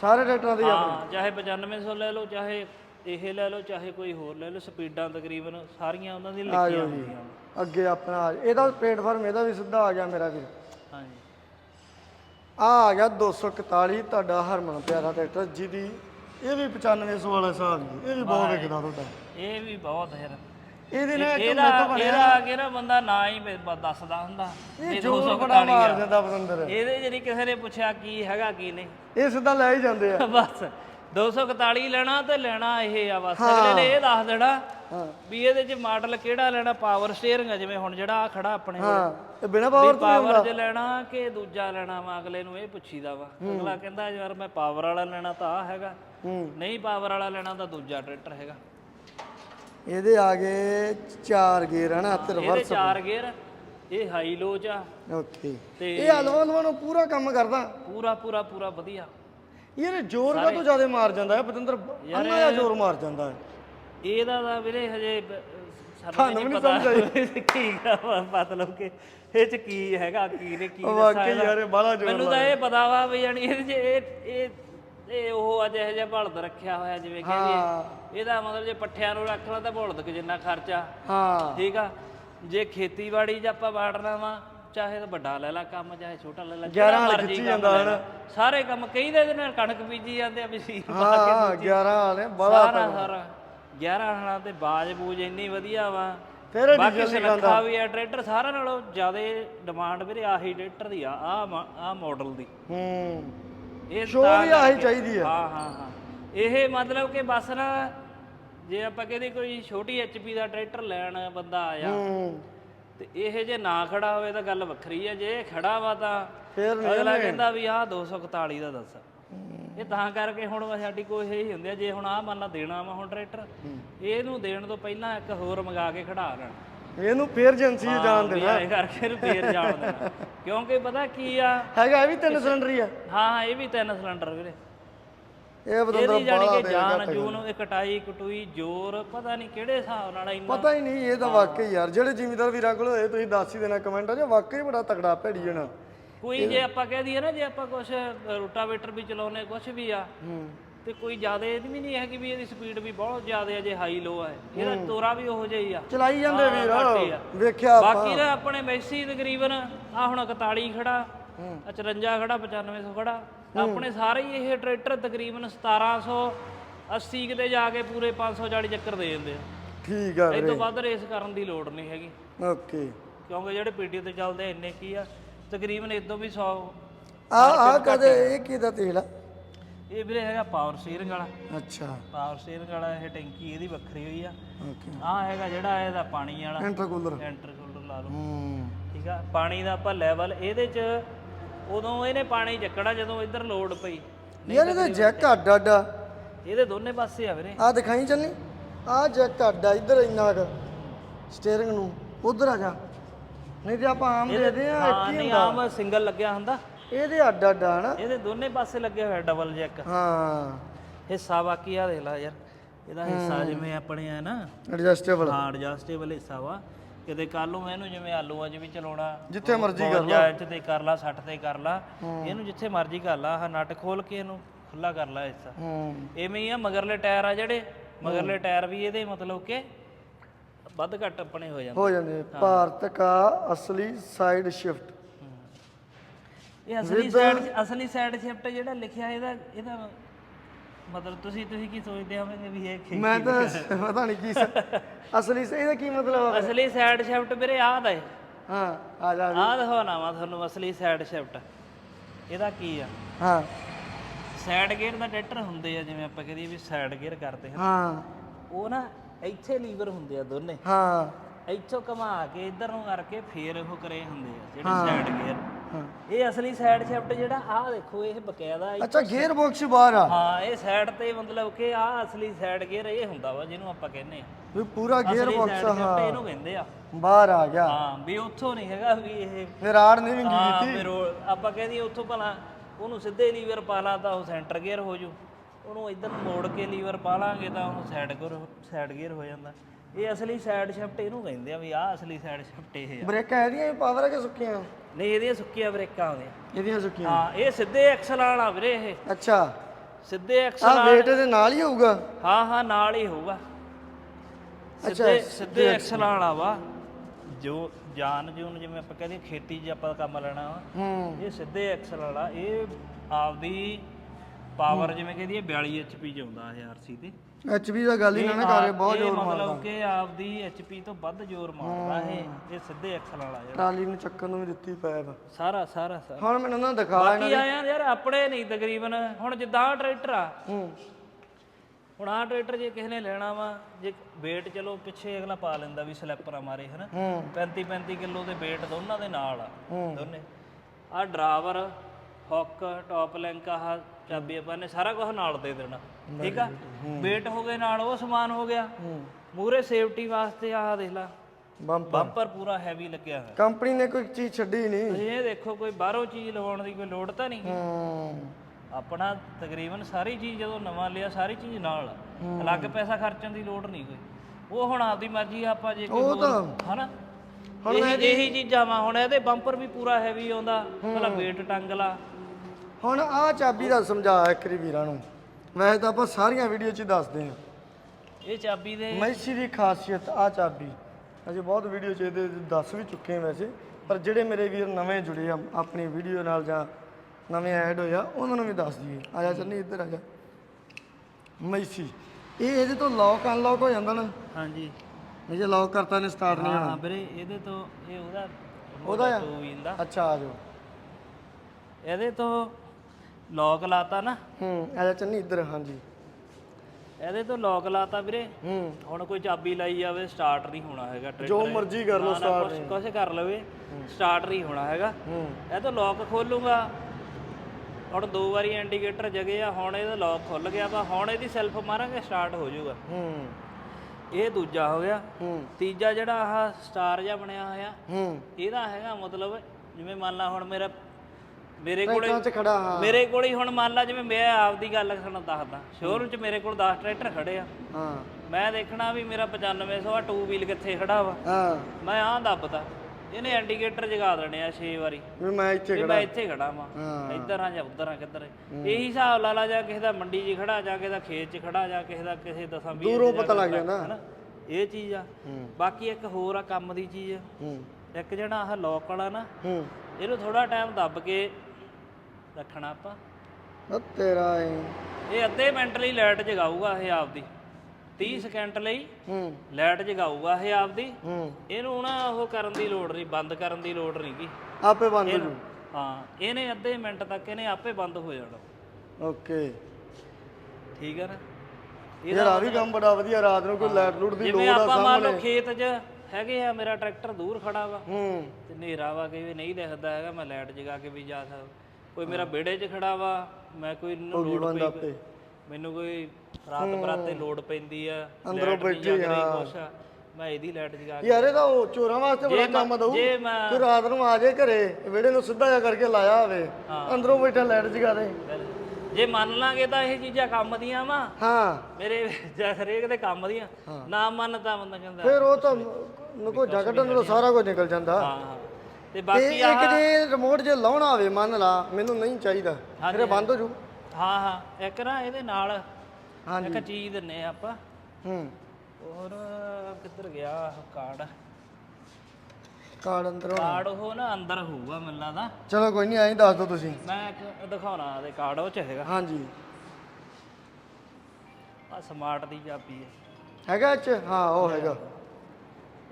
ਸਾਰੇ ਟਰੈਕਟਰਾਂ ਦੀ ਆ ਹਾਂ ਚਾਹੇ 9500 ਲੈ ਲਓ ਚਾਹੇ ਇਹ ਲੈ ਲਓ ਚਾਹੇ ਕੋਈ ਹੋਰ ਲੈ ਲਓ ਸਪੀਡਾਂ ਤਕਰੀਬਨ ਸਾਰੀਆਂ ਉਹਨਾਂ ਦੀਆਂ ਲਿਖੀਆਂ ਜਾਓ ਜੀ। ਹੁੰਦੀਆਂ ਅੱਗੇ ਆਪਣਾ ਆ- ਇਹਦਾ ਪਲੇਟਫਾਰਮ ਇਹਦਾ ਵੀ ਸਿੱਧਾ ਆ ਗਿਆ ਮੇਰਾ ਵੀਰ। ਹਾਂਜੀ। ਆ ਆ ਗਿਆ 241 ਤੁਹਾਡਾ ਹਰਮਨ ਪਿਆਰਾ ਟਰੈਕਟਰ ਜਿਹਦੀ ਇਹ ਵੀ 9500 ਵਾਲਾ ਹਿਸਾਬ ਜੀ ਇਹ ਵੀ ਬਹੁਤ ਵਿਕਦਾ ਤੁਹਾਡਾ। ਇਹ ਵੀ ਬਹੁਤ ਹੈ ਇਹਦੇ ਨਾਲ ਇੱਕ ਇਹਦਾ ਇਹਦਾ ਆ ਕੇ ਨਾ ਬੰਦਾ ਨਾ ਹੀ ਬ- ਬ- ਦੱਸਦਾ ਹੁੰਦਾ। ਇਹ ਜੋਰ ਬੜਾ ਮਾਰ ਜਾਂਦਾ ਬਤੰਦਰ ਇਹਦੇ ਜਿਹੜੀ ਕਿਸੇ ਨੇ ਪੁੱਛਿਆ ਕੀ ਹੈਗਾ ਕੀ ਨਹੀਂ। ਇਹ ਸਿੱਧਾ ਲੈ ਹੀ ਜਾਂਦੇ ਆ। <laughs> ਬਸ। 241 ਲੈਣਾ ਤੇ ਲੈਣਾ ਇਹ ਆ ਬਸ। ਅਗਲੇ ਨੇ ਇਹ ਦੱਸ ਦੇਣਾ ਵੀ ਇਹਦੇ ਚ ਮਾਡਲ ਕਿਹੜਾ ਲੈਣਾ ਪਾਵਰ ਸਟੀਅਰਿੰਗ ਆ ਜਿਵੇਂ ਹੁਣ ਜਿਹੜਾ ਆ ਖੜਾ ਆਪਣੇ ਕੋਲ। ਹਾਂ ਇਹ ਬਿਨਾ ਪਾਵਰ ਤੋਂ ਪਾਵਰ ਚ ਲੈਣਾ ਕਿ ਦੂਜਾ ਲੈਣਾ ਵਾ ਅਗਲੇ ਨੂੰ ਇਹ ਪੁੱਛੀਦਾ ਵਾ। ਅਗਲਾ ਕਹਿੰਦਾ ਯਾਰ ਮੈਂ ਪਾਵਰ ਵਾਲਾ ਲੈਣਾ ਤਾਂ ਆ ਹੈਗਾ। ਨਹੀਂ ਪਾਵਰ ਵਾਲਾ ਲੈਣਾ ਤਾਂ ਦੂਜਾ ਟਰੈਕਟਰ ਹੈਗਾ। ਇਹਦੇ ਆ ਗਏ ਚਾਰ ਗੇਅਰ ਹਨਾ ਤੇ ਇਹਦੇ ਰਿਵਰਸ ਚਾਰ ਗੇਅਰ ਇਹ ਹਾਈ ਲੋ ਚ ਆ। ਓਕੇ ਤੇ ਇਹ ਹਲਵਾ ਹਲਵਾ ਨੂੰ ਪੂਰਾ ਕੰਮ ਕਰਦਾ। ਪੂਰਾ ਪੂਰਾ ਪੂਰਾ ਵਧੀਆ। ਯਾਰ ਜ਼ੋਰ ਕਾ ਤੋਂ ਜ਼ਿਆਦਾ ਮਾਰ ਜਾਂਦਾ ਹੈ? ਬਤੰਦਰ ਅੰਨਾ ਜਿਹਾ ਜ਼ੋਰ ਮਾਰ ਜਾਂਦਾ ਹੈ। ਇਹਦਾ ਤਾਂ ਵੀਰੇ ਹਜੇ ਸਾਨੂੰ ਨਹੀਂ ਪਤਾ। <laughs> ਕੀ ਮਤਲਬ ਕਿ ਇਹ ਚ ਕੀ ਹੈਗਾ ਕੀ ਨੇ ਕੀ ਵਾਕਈ। ਯਾਰ ਇਹ ਬਾਹਲਾ ਜ਼ੋਰ ਮੈਨੂੰ ਤਾਂ ਇਹ ਪਤਾ ਵਾ ਵੀ ਯਾਨੀ ਇਹ ਇਹ ਇਹ ਇਹ ਉਹ ਅੱਜ ਇਹ ਜਿਹਾ ਬਲਦ ਰੱਖਿਆ ਹੋਇਆ ਜਿਵੇਂ। ਕਹਿੰਦੇ ਇਹਦਾ ਮਤਲਬ ਜੇ ਪੱਠਿਆਂ ਨੂੰ ਰੱਖ ਲਾ ਤਾਂ ਬਲਦ ਕਿ ਜਿੰਨਾ ਖਰਚਾ। ਹਾਂ। ਠੀਕ ਆ? ਜੇ ਖੇਤੀਬਾੜੀ 'ਚ ਆਪਾਂ ਵਾੜਨਾ ਵਾ ਚਾਹੇ ਤਾਂ ਵੱਡਾ ਲੈ ਲਾ ਕੰਮ ਚਾਹੇ ਛੋਟਾ ਲੈ ਲਾ ਗਿਆਰਾਂ ਜਿਹੜਾ ਵਾਲੇ ਮਰਜ਼ੀ ਖਿੱਚੀ ਜਾਂਦਾ ਲਾ। ਸਾਰੇ ਕੰਮ ਕਈ ਦੇ ਨਾਲ ਕਣਕ ਬੀਜੀ ਜਾਂਦੇ ਆ ਮਸ਼ੀਨ ਹਾਂ 11 ਵਾਲੇ ਬੜਾ ਸਾਰਾ ਸਾਰਾ। 11 ਹਣਾ ਤੇ ਬਾਜ ਬੂਜ ਇੰਨੀ ਵਧੀਆ ਵਾ। ਫਿਰ ਬਾਕੀ ਸੁਨੱਖਾ ਵੀ ਆ ਟਰੈਕਟਰ ਸਾਰਿਆਂ ਨਾਲੋਂ ਜ਼ਿਆਦਾ ਡਿਮਾਂਡ ਵੀਰੇ ਆਹੀ ਟਰੈਕਟਰ ਦੀ ਆ ਆ ਆ ਮਾਡਲ ਦੀ। ਹੂੰ। ਇਹ ਸ਼ੋ ਵੀ ਆਹੀ ਚਾਹੀਦੀ ਆ। ਹਾਂ ਹਾਂ ਹਾਂ। ਇਹ ਮਤਲਬ ਕਿ ਬਸ ਨਾ ਜੇ ਆਪਾਂ ਕਹਿੰਦੇ ਕੋਈ ਛੋਟੀ ਐਚਪੀ ਦਾ ਟਰੈਕਟਰ ਲੈਣ ਬੰਦਾ ਆਇਆ ਹੂੰ। ਤੇ ਇਹ ਜੇ ਨਾ ਖੜਾ ਹੋਵੇ ਤਾਂ ਗੱਲ ਵੱਖਰੀ ਹੈ ਜੇ ਇਹ ਖੜਾ ਵਾ ਤਾਂ ਫਿਰ ਅਗਲਾ ਕਹਿੰਦਾ ਵੀ ਆਹ 241 ਦਾ ਦੱਸ। ਇਹ ਤਾਂ ਕਰਕੇ ਹੁਣ ਸਾਡੀ ਕੋਈ ਇਹ ਹੀ ਹੁੰਦੀ ਆ ਜੇ ਹੁਣ ਆਹ ਮੰਨ ਲਾ ਦੇਣਾ ਵਾ ਹੁਣ ਟਰੈਕਟਰ ਇਹਨੂੰ ਦੇਣ ਤੋਂ ਪਹਿਲਾਂ ਇੱਕ ਹੋਰ ਮੰਗਾ ਕੇ ਖੜਾ ਲੈਣਾ। ਇਹਨੂੰ ਫੇਰ ਏਜੰਸੀ ਜਾਣ ਦੇਣਾ। ਐਂ ਕਰਕੇ ਇਹਨੂੰ ਫੇਰ ਜਾਣ ਦੇਣਾ। <laughs> ਕਿਉਂਕਿ ਪਤਾ ਕੀ ਆ? ਹੈਗਾ ਇਹ ਵੀ ਤਿੰਨ ਸਿਲੰਡਰ ਹੀ ਆ। ਹਾਂ ਇਹ ਵੀ ਤਿੰਨ ਸਿਲੰਡਰ ਵੀਰੇ। ਇਹ ਬਦੰਦਰ ਇਹਦੀ ਬਾਲਾ ਕਿ ਦੇ ਜਾਨ ਜੂਨ ਇਹ ਕਟਾਈ ਕਟੂਈ ਜ਼ੋਰ ਪਤਾ ਨਹੀਂ ਕਿਹੜੇ ਹਿਸਾਬ ਨਾਲ ਇੰਨਾ ਪਤਾ ਹੀ ਨਹੀਂ ਇਹ ਤਾਂ ਵਾਕਈ ਯਾਰ ਜਿਹੜੇ ਜ਼ਿਮੀਦਾਰ ਵੀਰਾਂ ਕੋਲ ਹੋਏ ਤੁਸੀਂ ਦੱਸ ਹੀ ਦੇਣਾ ਕਮੈਂਟ 'ਚ ਵਾਕਈ ਬੜਾ ਤਕੜਾ ਭੇੜੀ ਜਣਾ। ਕੋਈ ਜੇ ਆਪਾਂ ਕਹਿ ਦਈਏ ਨਾ ਜੇ ਆਪਾਂ ਕੁਝ ਰੋਟਾਵੇਟਰ ਵੀ ਚਲਾਉਨੇ ਕੁਝ ਵੀ ਆ ਹੂੰ। ਤੇ ਕੋਈ ਜ਼ਿਆਦਾ ਇਹ ਵੀ ਨਹੀਂ ਹੈ ਕਿ ਵੀ ਇਹਦੀ ਸਪੀਡ ਵੀ ਬਹੁਤ ਜ਼ਿਆਦਾ ਹੈ ਜੇ ਹਾਈ ਲੋ ਹੈ ਇਹਦਾ ਤੋਰਾ ਵੀ ਉਹੋ ਜਿਹਾ ਹੀ ਆ। ਚਲਾਈ ਜਾਂਦੇ ਹਾਂ, ਵੀਰ ਘੱਟ ਹੀ ਆ। ਵੇਖਿਆ ਆਪਾਂ। ਬਾਕੀ ਨਾ ਆਪਣੇ ਮੈਸੀ ਤਕਰੀਬਨ ਆ ਹੁਣ 41 ਖੜਾ ਆ 54 ਖੜਾ 9500 ਖੜਾ। ਆਪਣੇ ਸਾਰੇ ਹੀ ਇਹ ਟਰੈਕਟਰ ਤਕਰੀਬਨ 1780 ਕਿਤੇ ਜਾ ਕੇ ਪੂਰੇ 540 ਚੱਕਰ ਦੇ ਜਾਂਦੇ ਆ। ਠੀਕ ਆ ਇਹ ਤੋਂ ਵੱਧ ਰੇਸ ਕਰਨ ਦੀ ਲੋੜ ਨਹੀਂ ਹੈਗੀ। ਓਕੇ। ਕਿਉਂਕਿ ਜਿਹੜੇ ਪੀਟੀ ਤੇ ਚੱਲਦੇ ਇੰਨੇ ਕੀ ਆ ਤਕਰੀਬਨ ਇਦੋਂ ਵੀ 100 ਆ ਆ ਕਦੇ ਇਹ ਕੀ ਦਾ ਤੇਲ ਆ? ਇਹ ਵੀਰੇ ਹੈਗਾ ਪਾਵਰ ਸਟੀਅਰਿੰਗ ਵਾਲਾ। ਅੱਛਾ। ਪਾਵਰ ਸਟੀਅਰਿੰਗ ਵਾਲਾ ਇਹ ਟੈਂਕੀ ਇਹਦੀ ਵੱਖਰੀ ਹੋਈ ਆ। ਓਕੇ। ਆ ਹੈਗਾ ਜਿਹੜਾ ਇਹਦਾ ਪਾਣੀ ਵਾਲਾ। ਇੰਟਰਕੂਲਰ ਇੰਟਰਕੂਲਰ ਲਾ ਲਓ। ਹੂੰ। ਠੀਕ ਆ ਪਾਣੀ ਦਾ ਆਪਾਂ ਲੈਵਲ ਇਹਦੇ ਚ ਉਦੋਂ ਇਹਨੇ ਪਾਣੀ ਚੱਕਣਾ ਜਦੋਂ ਇੱਧਰ ਲੋਡ ਪਈ। ਯਾਰ ਇਹਦਾ ਜੈਕ ਅੱਡ ਅੱਡ ਆ ਇਹਦੇ ਦੋਨੇ ਪਾਸੇ ਆ ਵੀਰੇ। ਆ ਦਿਖਾਈ ਚੱਲਨੀ ਆ ਜੈਕ ਅੱਡ ਆ ਇੱਧਰ ਇੰਨਾ ਕੁ। ਸਟੀਅਰਿੰਗ ਨੂੰ। ਉਧਰ ਆ ਜਾ। ਨਹੀਂ ਤੇ ਆਪਾਂ ਆਮ ਦੇਦੇ ਆ ਹਾਂ ਨਹੀਂ ਆਮ ਸਿੰਗਲ ਲੱਗਿਆ ਹੁੰਦਾ। ਇਹਦੇ ਅੱਡ ਅੱਡ ਆ ਨਾ। ਇਹਦੇ ਦੋਨੇ ਪਾਸੇ ਲੱਗਿਆ ਹੋਇਆ ਡਬਲ ਜੈਕ। ਹਾਂ। ਹਿੱਸਾ ਬਾਕੀ ਆ ਦੇਖ ਲੈ ਯਾਰ। ਇਹਦਾ ਹਿੱਸਾ ਜਿਵੇਂ ਆਪਣੇ ਆ ਨਾ। ਐਡਜਸਟੇਬਲ ਹਾਂ ਐਡਜਸਟੇਬਲ ਹਿੱਸਾ ਵਾ। ਕਿਤੇ ਕੱਲ ਨੂੰ ਇਹਨੂੰ ਜਿਵੇਂ ਆਲੂਆਂ 'ਚ ਵੀ ਚਲਾਉਣਾ ਜਿੱਥੇ ਮਰਜ਼ੀ ਕਰ 52 ਇੰਚ ਤੇ ਕਰ ਲਾ 60 ਤੇ ਕਰ ਲਾ ਇਹਨੂੰ ਜਿੱਥੇ ਮਰਜ਼ੀ ਕਰ ਲਾ ਆਹ ਨਟ ਖੋਲ ਕੇ ਇਹਨੂੰ ਖੁੱਲਾ ਕਰ ਲਾ ਹੂੰ। ਐਵੇਂ ਹੀ ਆ ਮਗਰਲੇ ਟਾਇਰ ਆ ਜਿਹੜੇ ਮਗਰਲੇ ਟਾਇਰ ਵੀ ਇਹਦੇ ਮਤਲਬ ਕਿ ਵੱਧ ਘੱਟ ਆਪਣੇ ਹੋ ਜਾਂਦੇ। ਹੋ ਜਾਂਦੇ ਭਾਰਤ ਕਾ ਅਸਲੀ ਸਾਈਡ ਸ਼ਿਫਟ ਇਹ ਅਸਲੀ ਸਾਈਡ ਅਸਲੀ ਸਾਈਡ ਸ਼ਿਫਟ ਜਿਹੜਾ ਲਿਖਿਆ ਇਹਦਾ ਇਹਦਾ ਮਤਲਬ ਤੁਸੀਂ ਤੁਸੀਂ ਕੀ ਸੋਚਦੇ ਹੋਵੋਗੇ ਵੀ ਇਹ ਕੀ- ਮੈਂ ਤਾਂ ਪਤਾ ਨਹੀਂ ਕੀ ਸ- ਅਸਲੀ ਸ- ਇਹਦਾ ਕੀ ਮਤਲਬ ਆ? ਅਸਲੀ ਸਾਈਡ ਸ਼ਿਫਟ ਵੀਰੇ ਆਹ ਦਾ ਹੈ ਹਾਂ ਆ ਜਾ। ਆਹ ਦਿਖਾਉਣਾ ਵਾ ਤੁਹਾਨੂੰ ਅਸਲੀ ਸਾਈਡ ਸ਼ਿਫਟ ਇਹਦਾ ਕੀ ਆ? ਹਾਂ। ਸਾਈਡ ਗੇਅਰ ਦਾ ਟਰੈਕਟਰ ਹੁੰਦੇ ਆ ਜਿਵੇਂ ਆਪਾਂ ਕਹਦੇ ਵੀ ਸਾਈਡ ਗੇਅਰ ਕਰਦੇ ਹਾਂ ਹਾਂ। ਉਹ ਨਾ ਇੱਥੇ ਲੀਵਰ ਹੁੰਦੇ ਆ ਦੋਨੇ। ਹਾਂ। ਇੱਥੋਂ ਘੁਮਾ ਕੇ ਇੱਧਰ ਨੂੰ ਕਰਕੇ ਫੇਰ ਉਹ ਕਰੇ ਹੁੰਦੇ ਆ ਜਿਹੜੇ ਸਾਈਡ ਗੇਅਰ। ਇਹ ਅਸਲੀ ਸਾਈਡ ਸ਼ਿਫਟ ਜਿਹੜਾ ਆਹ ਦੇਖੋ ਇਹ ਬਕਾਇਦਾ ਇਹ- ਅੱਛਾ ਗੇਅਰ ਬਾਕਸ ਬਾਹਰ ਆ। ਹਾਂ ਇਹ ਸਾਈਡ ਤੇ ਮਤਲਬ ਕਿ ਆਹ ਅਸਲੀ ਸਾਈਡ ਗੇਅਰ ਇਹ ਹੁੰਦਾ ਵਾ ਜਿਹਨੂੰ ਆਪਾਂ ਕਹਿੰਦੇ ਆ। ਵੀ ਪੂਰਾ ਗੇਅਰ ਬਾਕਸ ਸ਼ਿਫਟ ਇਹਨੂੰ ਕਹਿੰਦੇ ਆ। ਬਾਹਰ ਆ ਗਿਆ। ਹਾਂ ਵੀ ਉੱਥੋਂ ਨਹੀਂ ਹੈਗਾ ਵੀ ਇਹ ਫਿਰ ਆੜ ਨਹੀਂ ਵਿੰਗੀ ਹਾਂ ਕੀਤੀ ਫਿਰ ਆਪਾਂ ਕਹਿੰਦੇ ਉੱਥੋਂ ਭਲਾ ਉਹਨੂੰ ਸਿੱਧੇ ਲੀਵਰ ਪਾ ਲਾ ਤਾਂ ਉਹ ਸੈਂਟਰ ਗੇਅਰ ਹੋ ਜੂ। ਉਹਨੂੰ ਇੱਧਰ ਮੋੜ ਕੇ ਲੀਵਰ ਪਾ ਲਾਂਗੇ ਤਾਂ ਉਹਨੂੰ ਸਾਈਡ ਗੇਅਰ ਸਾਈਡ ਗੇਅਰ ਹੋ ਜਾਂਦਾ। ਇਹ ਅਸਲੀ ਸਾਈਡ ਸ਼ਿਫਟ ਇਹਨੂੰ ਕਹਿੰਦੇ ਆ ਵੀ ਆਹ ਅਸਲੀ ਸਾਈਡ ਸ਼ਿਫਟ ਇਹ ਆ। ਬ੍ਰੇਕਾਂ ਇਹਦੀਆਂ ਪਾਵਰ ਆ ਕਿ ਸੁੱਕੀਆਂ? ਨਹੀਂ ਇਹਦੀਆਂ ਸੁੱਕੀਆਂ ਬ੍ਰੇਕਾਂ ਆਉਂਦੀਆਂ ਇਹਦੀਆਂ ਸੁੱਕੀਆਂ? ਹਾਂ ਇਹ ਸਿੱਧੇ ਐਕਸਲ ਵਾਲਾ ਵੀਰੇ ਇਹ। ਅੱਛਾ। ਸਿੱਧੇ ਐਕਸਲ ਆ ਵੇਟ ਦੇ ਨਾਲ ਹੀ ਹੋਊਗਾ? ਹਾਂ ਹਾਂ ਨਾਲ ਹੀ ਹੋਊਗਾ। ਸਿੱਧੇ ਸਿੱਧੇ ਐਕਸਲ ਵਾਲਾ ਵਾ। ਜੋ ਜਾਨ ਜੂਨ ਜਿਵੇਂ ਆਪਾਂ ਕਹਿੰਦੇ ਖੇਤੀ 'ਚ ਆਪਾਂ ਕੰਮ ਲੈਣਾ ਵਾ। ਹੂੰ। ਇਹ ਸਿੱਧੇ ਐਕਸਲ ਵਾਲਾ। ਇਹ ਆਪਦੀ ਪਾਵਰ ਜਿਵੇਂ ਕਹਿੰਦੀ ਹੈ 42 ਐਚਪੀ ਚ ਆਉਂਦਾ ਹੈ ਆਰਸੀ ਤੇ। ਐਚਪੀ ਦਾ ਗੱਲ ਹੀ ਨਾ ਨਾ ਕਰੇ ਬਹੁਤ ਜ਼ੋਰ ਮਾਰਦਾ। ਮਤਲਬ ਕਿ ਆਪਦੀ ਐਚਪੀ ਤੋਂ ਵੱਧ ਜ਼ੋਰ ਮਾਰਦਾ ਇਹ ਇਹ ਸਿੱਧੇ ਐਕਸਲ ਵਾਲਾ ਯਾਰ ਟਰਾਲੀ ਨੂੰ ਚੱਕਣ ਨੂੰ ਵੀ ਦਿੱਤੀ ਪੈਪ। ਸਾਰਾ ਸਾਰਾ ਸਾਰਾ। ਹੁਣ ਮੈਨੂੰ ਨਾ ਦਿਖਾ ਬਾਕੀ ਆਇਆ ਯਾਰ ਆਪਣੇ ਨਹੀਂ ਤਕਰੀਬਨ। ਹੁਣ ਜਿੱਦਾਂ ਟਰੈਕਟਰ ਆ। ਹੂੰ। ਹੁਣ ਆਹ ਟਰੈਕਟਰ ਜੇ ਕਿਸੇ ਨੇ ਲੈਣਾ ਵਾ ਜੇ weight ਚਲੋ ਪਿੱਛੇ ਅਗਲਾ ਪਾ ਲੈਂਦਾ ਵੀ ਸਲੈਪਰਾਂ ਮਾਰੇ ਹਨਾ। ਹੂੰ। 35 35 ਕਿਲੋ ਦੇ weight ਦੋਨਾਂ ਦੇ ਨਾਲ ਆ। ਦੋਨੇ। ਆ ਡਰਾਈਵਰ ਹੁੱਕ ਟੌਪ ਲਿੰਕ ਆਹ ਚਾਬੀ ਆਪਾਂ ਨੇ ਸਾਰਾ ਕੁਝ ਨਾਲ ਦੇ ਦੇਣਾ। ਠੀਕ ਆ? weight ਹੋ ਗਏ ਨਾਲ ਉਹ ਸਮਾਨ ਹੋ ਗਿਆ। ਮੂਰੇ ਸੇਫਟੀ ਵਾਸਤੇ ਆਹ ਦੇਖ ਲਾ। ਬੰਪਰ ਬੰਪਰ ਪੂਰਾ ਹੈਵੀ ਲੱਗਿਆ ਹੋਇਆ। ਕੰਪਨੀ ਨੇ ਕੋਈ ਚੀਜ਼ ਛੱਡੀ ਨਹੀਂ ਤੁਸੀਂ ਇਹ ਦੇਖੋ ਕੋਈ ਬਾਹਰੋਂ ਚੀਜ਼ ਲਵਾਉਣ ਦੀ ਕੋਈ ਲੋੜ ਤਾਂ ਨਹੀਂ ਹੂੰ। ਆਪਣਾ ਤਕਰੀਬਨ ਸਾਰੀ ਚੀਜ਼ ਜਦੋਂ ਨਵਾਂ ਲਿਆ ਸਾਰੀ ਚੀਜ਼ ਨਾਲ। ਆ। ਅਲੱਗ ਪੈਸਾ ਖਰਚਣ ਦੀ ਲੋੜ ਨਹੀਂ ਕੋਈ। ਉਹ ਹੁਣ ਆਪਦੀ ਮਰਜ਼ੀ ਆ, ਆਪਾਂ ਜੇ ਕੋਈ ਉਹ ਹੋਰ- ਤਾਂ- ਹਨਾ? ਹੁਣ ਇਹੀ ਇਹੀ ਚੀਜ਼ਾਂ ਵਾ। ਹੁਣ ਇਹਦੇ ਬੰਪਰ ਵੀ ਪੂਰਾ ਹੈਵੀ ਆਉਂਦਾ। ਭਲਾ weight ਟੰਗ ਲਾ। ਹੁਣ ਆਹ ਚਾਬੀ ਦਾ ਸਮਝਾ ਇੱਕ ਵੀਰਾਂ ਨੂੰ। ਵੈਸੇ ਤਾਂ ਆਪਾਂ ਸਾਰੀਆਂ ਵੀਡੀਓ 'ਚ ਹੀ ਦੱਸਦੇ ਹਾਂ। ਇਹ ਚਾਬੀ ਦੇ ਮੈਸੀ ਦੀ ਖਾਸੀਅਤ ਆ ਚਾਬੀ। ਅਸੀਂ ਬਹੁਤ ਵੀਡੀਓ 'ਚ ਇਹਦੇ ਦੱਸ ਵੀ ਚੁੱਕੇ ਹਾਂ ਵੈਸੇ। ਪਰ ਜਿਹੜੇ ਮੇਰੇ ਵੀਰ ਨਵੇਂ ਜੁੜੇ ਆ ਆਪਣੀ ਵੀਡੀਓ ਨਾਲ ਜਾਂ ਨਵੇਂ ਐਡ ਹੋਇਆ ਉਹਨਾਂ ਨੂੰ ਵੀ ਦੱਸ ਦਈਏ। ਆ ਜਾ ਚੰਨੀ ਇੱਧਰ ਆ ਜਾ। ਮੈਸੀ ਇਹ ਇਹਦੇ ਤੋਂ ਲੌਕ ਅਨਲੌਕ ਹੋ ਜਾਂਦਾ ਨਾ? ਹਾਂਜੀ। ਇਹ ਜੇ ਲੌਕ ਕਰਤਾ ਨੇ ਸਟਾਰਟ ਨਹੀਂ ਹਾਂ ਹੋਣਾ। ਵੀਰੇ ਇਹਦੇ ਤੋਂ ਇਹ ਉਹਦਾ ਉਹਦਾ ਆ? ਟੂ ਵੀਲ ਦਾ। ਅੱਛਾ ਆ ਜਾਓ। ਇਹਦੇ ਤੋਂ ਲੌਕ ਲਾਤਾ ਨਾ। ਹੂੰ ਆ ਜਾ ਚੰਨੀ ਇੱਧਰ ਹਾਂਜੀ। ਇਹਦੇ ਤੋਂ ਲੌਕ ਲਾਤਾ ਵੀਰੇ। ਹੂੰ। ਹੁਣ ਕੋਈ ਚਾਬੀ ਲਾਈ ਜਾਵੇ ਸਟਾਰਟ ਨਹੀਂ ਹੋਣਾ ਹੈਗਾ ਟਰੈਕਟਰ ਜੋ ਮਰਜ਼ੀ ਕਰ ਲਓ start ਨਹੀਂ। ਕੁਝ ਕਰ ਲਵੇ ਸਟਾਰਟ ਨਹੀਂ ਹੋਣਾ ਹੈਗਾ। ਹੂੰ। ਇਹ ਤੋਂ ਲੌਕ ਖੋਲੂਗਾ। ਹੁਣ ਦੋ ਵਾਰੀ ਇੰਡੀਕੇਟਰ ਜਗੇ ਆ ਹੁਣ ਇਹਦਾ ਲੌਕ ਖੁੱਲ ਗਿਆ ਵਾ। ਹੁਣ ਇਹਦੀ ਸੈਲਫ ਮਾਰਾਂਗੇ ਸਟਾਰਟ ਹੋ ਜਾਊਗਾ। ਹੂੰ। ਇਹ ਦੂਜਾ ਹੋ ਗਿਆ। ਹੂੰ। ਤੀਜਾ ਜਿਹੜਾ ਆਹ ਸਟਾਰ ਜਿਹਾ ਬਣਿਆ ਹੋਇਆ ਹੂੰ। ਇਹਦਾ ਹੈਗਾ ਮਤਲਬ ਜਿਵੇਂ ਮੰਨ ਲਾ ਹੁਣ ਮੇਰਾ ਮੇਰੇ ਕੋਲੇ ਟਰੈਕਟਰਾਂ 'ਚ ਖੜਾ ਹਾਂ। ਮੇਰੇ ਕੋਲ ਹੀ ਹੁਣ ਮੰਨ ਲਾ ਜਿਵੇਂ ਮੈਂ ਆਪਦੀ ਗੱਲ ਤੁਹਾਨੂੰ ਦੱਸਦਾ ਸ਼ੋਰੂਮ 'ਚ ਮੇਰੇ ਕੋਲ 10 ਟਰੈਕਟਰ ਖੜੇ ਆ। ਹਾਂ। ਮੈਂ ਦੇਖਣਾ ਵੀ ਮੇਰਾ 9500 ਆ 2 ਵੀਲ ਕਿੱਥੇ ਖੜਾ ਵਾ। ਹਾਂ। ਮੈਂ ਆਹ ਦੱਬਦਾ ਇਹਨੇ ਇੰਡੀਕੇਟਰ ਜਗਾ ਦੇਣੇ ਆ 6 ਵਾਰੀ। ਵੀ ਮੈਂ ਇੱਥੇ ਵੀ ਖੜਾ। ਮੈਂ ਇੱਥੇ ਖੜਾ ਵਾਂ ਹਾਂ। ਇੱਧਰ ਆ ਜਾਂ ਉੱਧਰ ਆ ਕਿੱਧਰ। ਆ। ਇਹੀ ਹਿਸਾਬ ਲਾ ਲਾ ਜਾਂ ਕਿਸੇ ਦਾ ਮੰਡੀ 'ਚ ਖੜਾ ਜਾਂ ਕਿਸੇ ਦਾ ਖੇਤ 'ਚ ਖੜਾ ਜਾਂ ਕਿਸੇ ਦਾ ਕਿਸੇ ਦਸਾਂ ਵੀਹ ਦੂਰੋਂ ਪਤਾ ਲੱਗ ਜਾਂਦਾ। ਹਨਾ? ਇਹ ਚੀਜ਼ ਆ। ਹੂੰ। ਬਾਕੀ ਇੱਕ ਹੋਰ ਆ ਕੰਮ ਦੀ ਚੀਜ਼। ਹੂੰ। ਇੱਕ ਜਿਹੜਾ ਆਹ ਲੋਕ ਵਾਲਾ ਨਾ ਹੂੰ। ਇਹਨੂੰ ਥੋੜਾ ਟਾਈਮ ਦੱਬ ਕੇ ਰੱਖਣਾ ਆਪਾਂ। ਉਹ ਤੇਰਾ ਏ। ਇਹ ਅੱਧੇ ਮਿੰਟ ਲਈ ਲਾਈਟ ਜਗਾਊਗਾ ਇਹ ਆਪਦੀ। 30 ਸਕਿੰਟ ਲਈ ਹੂੰ। ਲਾਈਟ ਜਗਾਊਗਾ ਇਹ ਆਪਦੀ। ਹੂੰ। ਇਹਨੂੰ ਨਾ ਉਹ ਕਰਨ ਦੀ ਲੋੜ ਨਹੀਂ ਬੰਦ ਕਰਨ ਦੀ ਲੋੜ ਨਹੀਂਗੀ ਆਪੇ ਬੰਦ ਹੋ ਜੂ ਹਾਂ ਇਹਨੇ ਅੱਧੇ ਮਿੰਟ ਤੱਕ ਇਹਨੇ ਆਪੇ ਬੰਦ ਹੋ ਜਾਣਾ। ਓਕੇ। ਠੀਕ ਹੈ ਨਾ? ਯਾਰ ਆ ਵੀ ਕੰਮ ਬੜਾ ਵਧੀਆ ਰਾਤ ਨੂੰ ਕੋਈ ਲਾਈਟ ਲੂਟ ਦੀ ਲੋੜ ਜਿਵੇਂ ਆ ਆਪਾਂ ਮੰਨ ਲਓ ਸਾਹਮਣੇ। ਖੇਤ 'ਚ ਹੈਗੇ ਆ ਮੇਰਾ ਟਰੈਕਟਰ ਦੂਰ ਖੜਾ ਵਾ। ਹੂੰ। ਤੇ ਹਨੇਰਾ ਵਾ ਵੀ ਨਹੀਂ ਦਿਖਦਾ ਹੈਗਾ ਮੈਂ ਲਾਈਟ ਜਗਾ ਕੇ ਵੀ ਜਾ ਸਕਦਾ। ਕੋਈ ਮੇਰਾ ਵਿਹੜੇ 'ਚ ਖੜਾ ਵਾ ਮੈਂ ਕੋਈ ਇਹਨੂੰ ਲੋੜ ਬੰਦ ਪਈ ਆਪੇ। ਮੈਨੂੰ ਕੋਈ ਰਾਤ ਬਰਾਤੇ ਲੋਡ ਪੈਂਦੀ ਆ ਅੰਦਰੋਂ ਨਹੀਂ ਬੈਠੀ, ਜਗ ਰਹੀ ਹਾਂ। ਕੁਛ ਆ, ਮੈਂ ਇਹਦੀ ਲਾਈਟ ਜਗਾ ਕੇ ਯਾਰ ਇਹਦਾ ਉਹ ਚੋਰਾਂ ਵਾਸਤੇ ਬੜਾ ਕੰਮ ਦਊ ਜੇ ਮੈਂ ਤੂੰ ਰਾਤ ਨੂੰ ਆ ਜੇ ਘਰੇ ਵਿਹੜੇ ਨੂੰ ਸਿੱਧਾ ਜਿਹਾ ਕਰਕੇ ਲਾਇਆ ਹੋਵੇ। ਅੰਦਰੋਂ ਬੈਠਾ ਲਾਈਟ ਜਗਾ ਦੇ। ਜੇ ਮੰਨ ਲਾਂਗੇ ਤਾਂ ਇਹ ਚੀਜ਼ਾਂ ਕੰਮ ਦੀਆਂ ਵਾ। ਹਾਂ। ਮੇਰੇ ਜਾਂ ਹਰੇਕ ਦੇ ਕੰਮ ਦੀਆਂ। ਨਾ ਮੰਨ ਤਾਂ ਬੰਦਾ ਕਹਿੰਦਾ। ਫਿਰ ਉਹ ਤਾਂ ਨਕੋਝਾ ਕੱਢਣ ਨੂੰ ਸਾਰਾ ਕੁਝ ਨਿਕਲ ਜਾਂਦਾ। ਹਾਂ ਹਾਂ। ਤੇ ਬਾਕੀ ਆ ਇੱਕ ਜੇ ਰਿਮੋਟ ਜੇ ਲਾਉਣਾ ਹੋਵੇ ਮੰਨ ਲਾ ਮੈਨੂੰ ਨਹੀਂ ਚਾਹੀਦਾ। ਫਿਰ ਇਹ ਬੰਦ ਹੋ ਜੂ। ਹਾਂ ਹਾਂ। ਇੱਕ ਨਾ ਇਹਦੇ ਨਾਲ ਇੱਕ ਚੀਜ਼ ਦਿੰਨੇ ਆ ਆਪਾਂ। ਹੂੰ। ਹੋਰ ਕਿੱਧਰ ਗਿਆ ਆਹ ਕਾਰਡ ਕਾਰਡ ਅੰਦਰੋਂ ਕਾਰਡ ਉਹ ਨਾ ਅੰਦਰ ਹੋਊਗਾ ਮੈਨੂੰ ਲੱਗਦਾ। ਚਲੋ ਕੋਈ ਨਹੀਂ ਐਂ ਦੱਸ ਦਿਓ ਤੁਸੀਂ। ਮੈਂ ਇੱਕ ਦਿਖਾਉਣਾ ਤੇ ਕਾਰਡ ਉਹ ਚ ਹੈਗਾ। ਹਾਂਜੀ। ਆ ਸਮਾਰਟ ਦੀ ਚਾਬੀ ਹੈ। ਹੈਗਾ ਇਹ ਚ? ਹਾਂ ਉਹ ਹੈਗਾ।